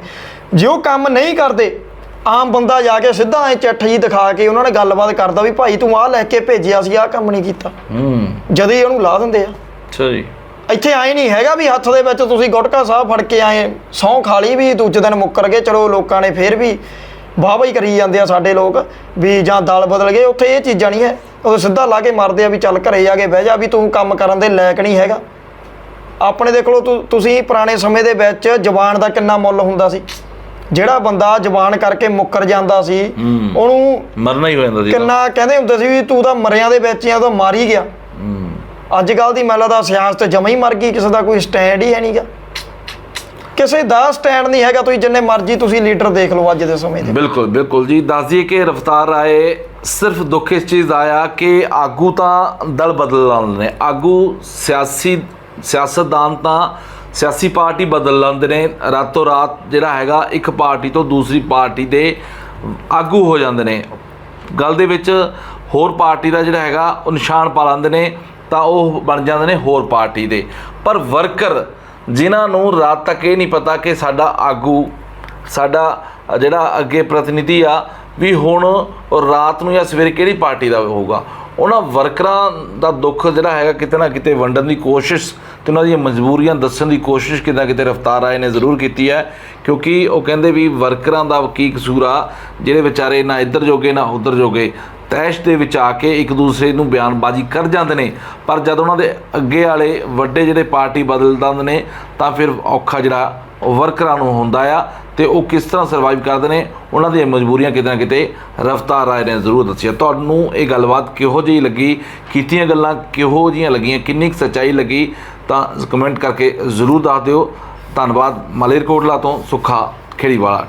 ਜੇ ਉਹ ਕੰਮ ਨਹੀਂ ਕਰਦੇ ਆਮ ਬੰਦਾ ਜਾ ਕੇ ਸਿੱਧਾ ਐ ਚਿੱਠ ਜੀ ਦਿਖਾ ਕੇ ਉਹਨਾਂ ਨਾਲ ਗੱਲਬਾਤ ਕਰਦਾ ਵੀ ਭਾਈ ਤੂੰ ਆਹ ਲੈ ਕੇ ਭੇਜਿਆ ਸੀ ਆਹ ਕੰਮ ਨਹੀਂ ਕੀਤਾ। ਹੂੰ। ਜਦ ਹੀ ਉਹਨੂੰ ਲਾ ਦਿੰਦੇ ਆ। ਅੱਛਾ ਜੀ। ਇੱਥੇ ਆਏ ਨਹੀਂ ਹੈਗਾ ਵੀ ਹੱਥ ਦੇ ਵਿੱਚ ਤੁਸੀਂ ਗੁਟਕਾ ਸਾਹਿਬ ਫੜ ਕੇ ਆਏ ਸਹੁੰ ਖਾ ਲਈ ਵੀ ਦੂਜੇ ਦਿਨ ਮੁੱਕਰ ਗਏ ਚਲੋ ਲੋਕਾਂ ਨੇ ਫੇਰ ਵੀ ਵਾਹ ਹੀ ਕਰੀ ਜਾਂਦੇ ਆ ਸਾਡੇ ਲੋਕ ਵੀ ਜਾਂ ਦਲ ਬਦਲ ਗਏ ਉੱਥੇ ਇਹ ਚੀਜ਼ਾਂ ਨਹੀਂ ਹੈ। ਉਹ ਸਿੱਧਾ ਲਾ ਕੇ ਮਾਰਦੇ ਆ ਵੀ ਚੱਲ ਘਰੇ ਜਾ ਕੇ ਬਹਿ ਜਾ ਵੀ ਤੂੰ ਕੰਮ ਕਰਨ ਦੇ ਲਾਇਕ ਨਹੀਂ ਹੈਗਾ। ਆਪਣੇ ਦੇਖ ਲਓ ਤੁਸੀਂ ਪੁਰਾਣੇ ਸਮੇਂ ਦੇ ਵਿੱਚ ਜ਼ਬਾਨ ਦਾ ਕਿੰਨਾ ਮੁੱਲ ਹੁੰਦਾ ਸੀ। ਜਿਹੜਾ ਬੰਦਾ ਜ਼ਬਾਨ ਕਰਕੇ ਮੁੱਕਰ ਜਾਂਦਾ ਸੀ। ਉਹਨੂੰ ਮਰਨਾ ਹੀ ਹੋ ਜਾਂਦਾ ਸੀ ਕਿੰਨਾ ਕਹਿੰਦੇ ਹੁੰਦੇ ਸੀ ਵੀ ਤੂੰ ਤਾਂ ਮਰਿਆਂ ਦੇ ਵਿੱਚ ਆ ਤਾਂ ਮਾਰ ਹੀ ਗਿਆ। ਅੱਜ ਕੱਲ ਦੀ ਮਹਿਲਾ ਦਾ ਸਿਆਸਤ ਜਮਾ ਹੀ ਮਰ ਗਈ ਕਿਸੇ ਦਾ ਕੋਈ ਸਟੈਂਡ ਹੀ ਹੈ ਨਹੀਂਗਾ ਕਿਸੇ ਦਾ ਸਟੈਂਡ ਨਹੀਂ ਹੈਗਾ ਤੁਸੀਂ ਜਿੰਨੇ ਮਰਜ਼ੀ ਤੁਸੀਂ ਲੀਡਰ ਦੇਖ ਲਓ ਅੱਜ ਦੇ ਸਮੇਂ ਦੇ। ਬਿਲਕੁਲ ਬਿਲਕੁਲ ਜੀ। ਦੱਸ ਦਈਏ ਕਿ ਰਫਤਾਰ ਆਏ ਸਿਰਫ ਦੁੱਖ ਇਸ ਚੀਜ਼ ਦਾ ਆਇਆ ਕਿ ਆਗੂ ਤਾਂ ਦਲ ਬਦਲ ਲੈਂਦੇ ਨੇ। ਆਗੂ ਸਿਆਸੀ ਸਿਆਸਤਦਾਨ ਤਾਂ ਸਿਆਸੀ ਪਾਰਟੀ ਬਦਲ ਲੈਂਦੇ ਨੇ, ਰਾਤੋਂ ਰਾਤ ਜਿਹੜਾ ਹੈਗਾ ਇੱਕ ਪਾਰਟੀ ਤੋਂ ਦੂਸਰੀ ਪਾਰਟੀ ਦੇ ਆਗੂ ਹੋ ਜਾਂਦੇ ਨੇ। ਗੱਲ ਦੇ ਵਿੱਚ ਹੋਰ ਪਾਰਟੀ ਦਾ ਜਿਹੜਾ ਹੈਗਾ ਉਹ ਨਿਸ਼ਾਨ ਪਾ ਲੈਂਦੇ ਨੇ, ਤਾਂ ਉਹ ਬਣ ਜਾਂਦੇ ਨੇ ਹੋਰ ਪਾਰਟੀ ਦੇ। ਪਰ ਵਰਕਰ ਜਿਨ੍ਹਾਂ ਨੂੰ ਰਾਤ ਤੱਕ ਇਹ ਨਹੀਂ ਪਤਾ ਕਿ ਸਾਡਾ ਆਗੂ, ਸਾਡਾ ਜਿਹੜਾ ਅੱਗੇ ਪ੍ਰਤੀਨਿਧੀ ਆ, ਵੀ ਹੁਣ ਰਾਤ ਨੂੰ ਜਾਂ ਸਵੇਰੇ ਕਿਹੜੀ ਪਾਰਟੀ ਦਾ ਹੋਊਗਾ। ਉਹਨਾਂ ਵਰਕਰਾਂ ਦਾ ਦੁੱਖ ਜਿਹੜਾ ਹੈਗਾ ਕਿਤੇ ਨਾ ਕਿਤੇ ਵੰਡਣ ਦੀ ਕੋਸ਼ਿਸ਼ ਤੇ ਉਹਨਾਂ ਦੀਆਂ ਮਜਬੂਰੀਆਂ ਦੱਸਣ ਦੀ ਕੋਸ਼ਿਸ਼ ਕਿਤੇ ਨਾ ਕਿਤੇ ਰਫਤਾਰ ਆਏ ਨੇ, ਜ਼ਰੂਰ ਕੀਤੀ ਹੈ, ਕਿਉਂਕਿ ਉਹ ਕਹਿੰਦੇ ਵੀ ਵਰਕਰਾਂ ਦਾ ਕੀ ਕਸੂਰ ਆ, ਜਿਹੜੇ ਵਿਚਾਰੇ ਨਾ ਇੱਧਰ ਜੋਗੇ, ਨਾ ਉੱਧਰ ਜੋਗੇ। ਤੈਸ਼ ਦੇ ਵਿੱਚ ਆ ਕੇ ਇੱਕ ਦੂਸਰੇ ਨੂੰ ਬਿਆਨਬਾਜ਼ੀ ਕਰ ਜਾਂਦੇ ਨੇ, ਪਰ ਜਦ ਉਹਨਾਂ ਦੇ ਅੱਗੇ ਵਾਲੇ ਵੱਡੇ ਜਿਹੜੇ ਪਾਰਟੀ ਬਦਲ ਦਿੰਦੇ ਨੇ, ਤਾਂ ਫਿਰ ਔਖਾ ਜਿਹੜਾ ਵਰਕਰਾਂ ਨੂੰ ਹੁੰਦਾ ਆ ਤੇ ਉਹ ਕਿਸ ਤਰ੍ਹਾਂ ਸਰਵਾਈਵ ਕਰਦੇ ਨੇ, ਉਹਨਾਂ ਦੀਆਂ ਮਜਬੂਰੀਆਂ ਕਿਤੇ ਨਾ ਕਿਤੇ ਰਫਤਾਰ ਆਏ ਨੇ ਜ਼ਰੂਰ ਦੱਸਿਆ। ਤੁਹਾਨੂੰ ਇਹ ਗੱਲਬਾਤ ਕਿਹੋ ਜਿਹੀ ਲੱਗੀ? ਕੀਤੀਆਂ ਗੱਲਾਂ ਕਿਹੋ ਜਿਹੀਆਂ ਲੱਗੀਆਂ? ਕਿੰਨੀ ਕੁ ਸੱਚਾਈ ਲੱਗੀ? ਤਾਂ ਕਮੈਂਟ ਕਰਕੇ ਜ਼ਰੂਰ ਦੱਸ ਦਿਓ। ਧੰਨਵਾਦ। ਮਲੇਰਕੋਟਲਾ ਤੋਂ ਸੁੱਖਾ ਖੇੜੀਵਾਲਾ।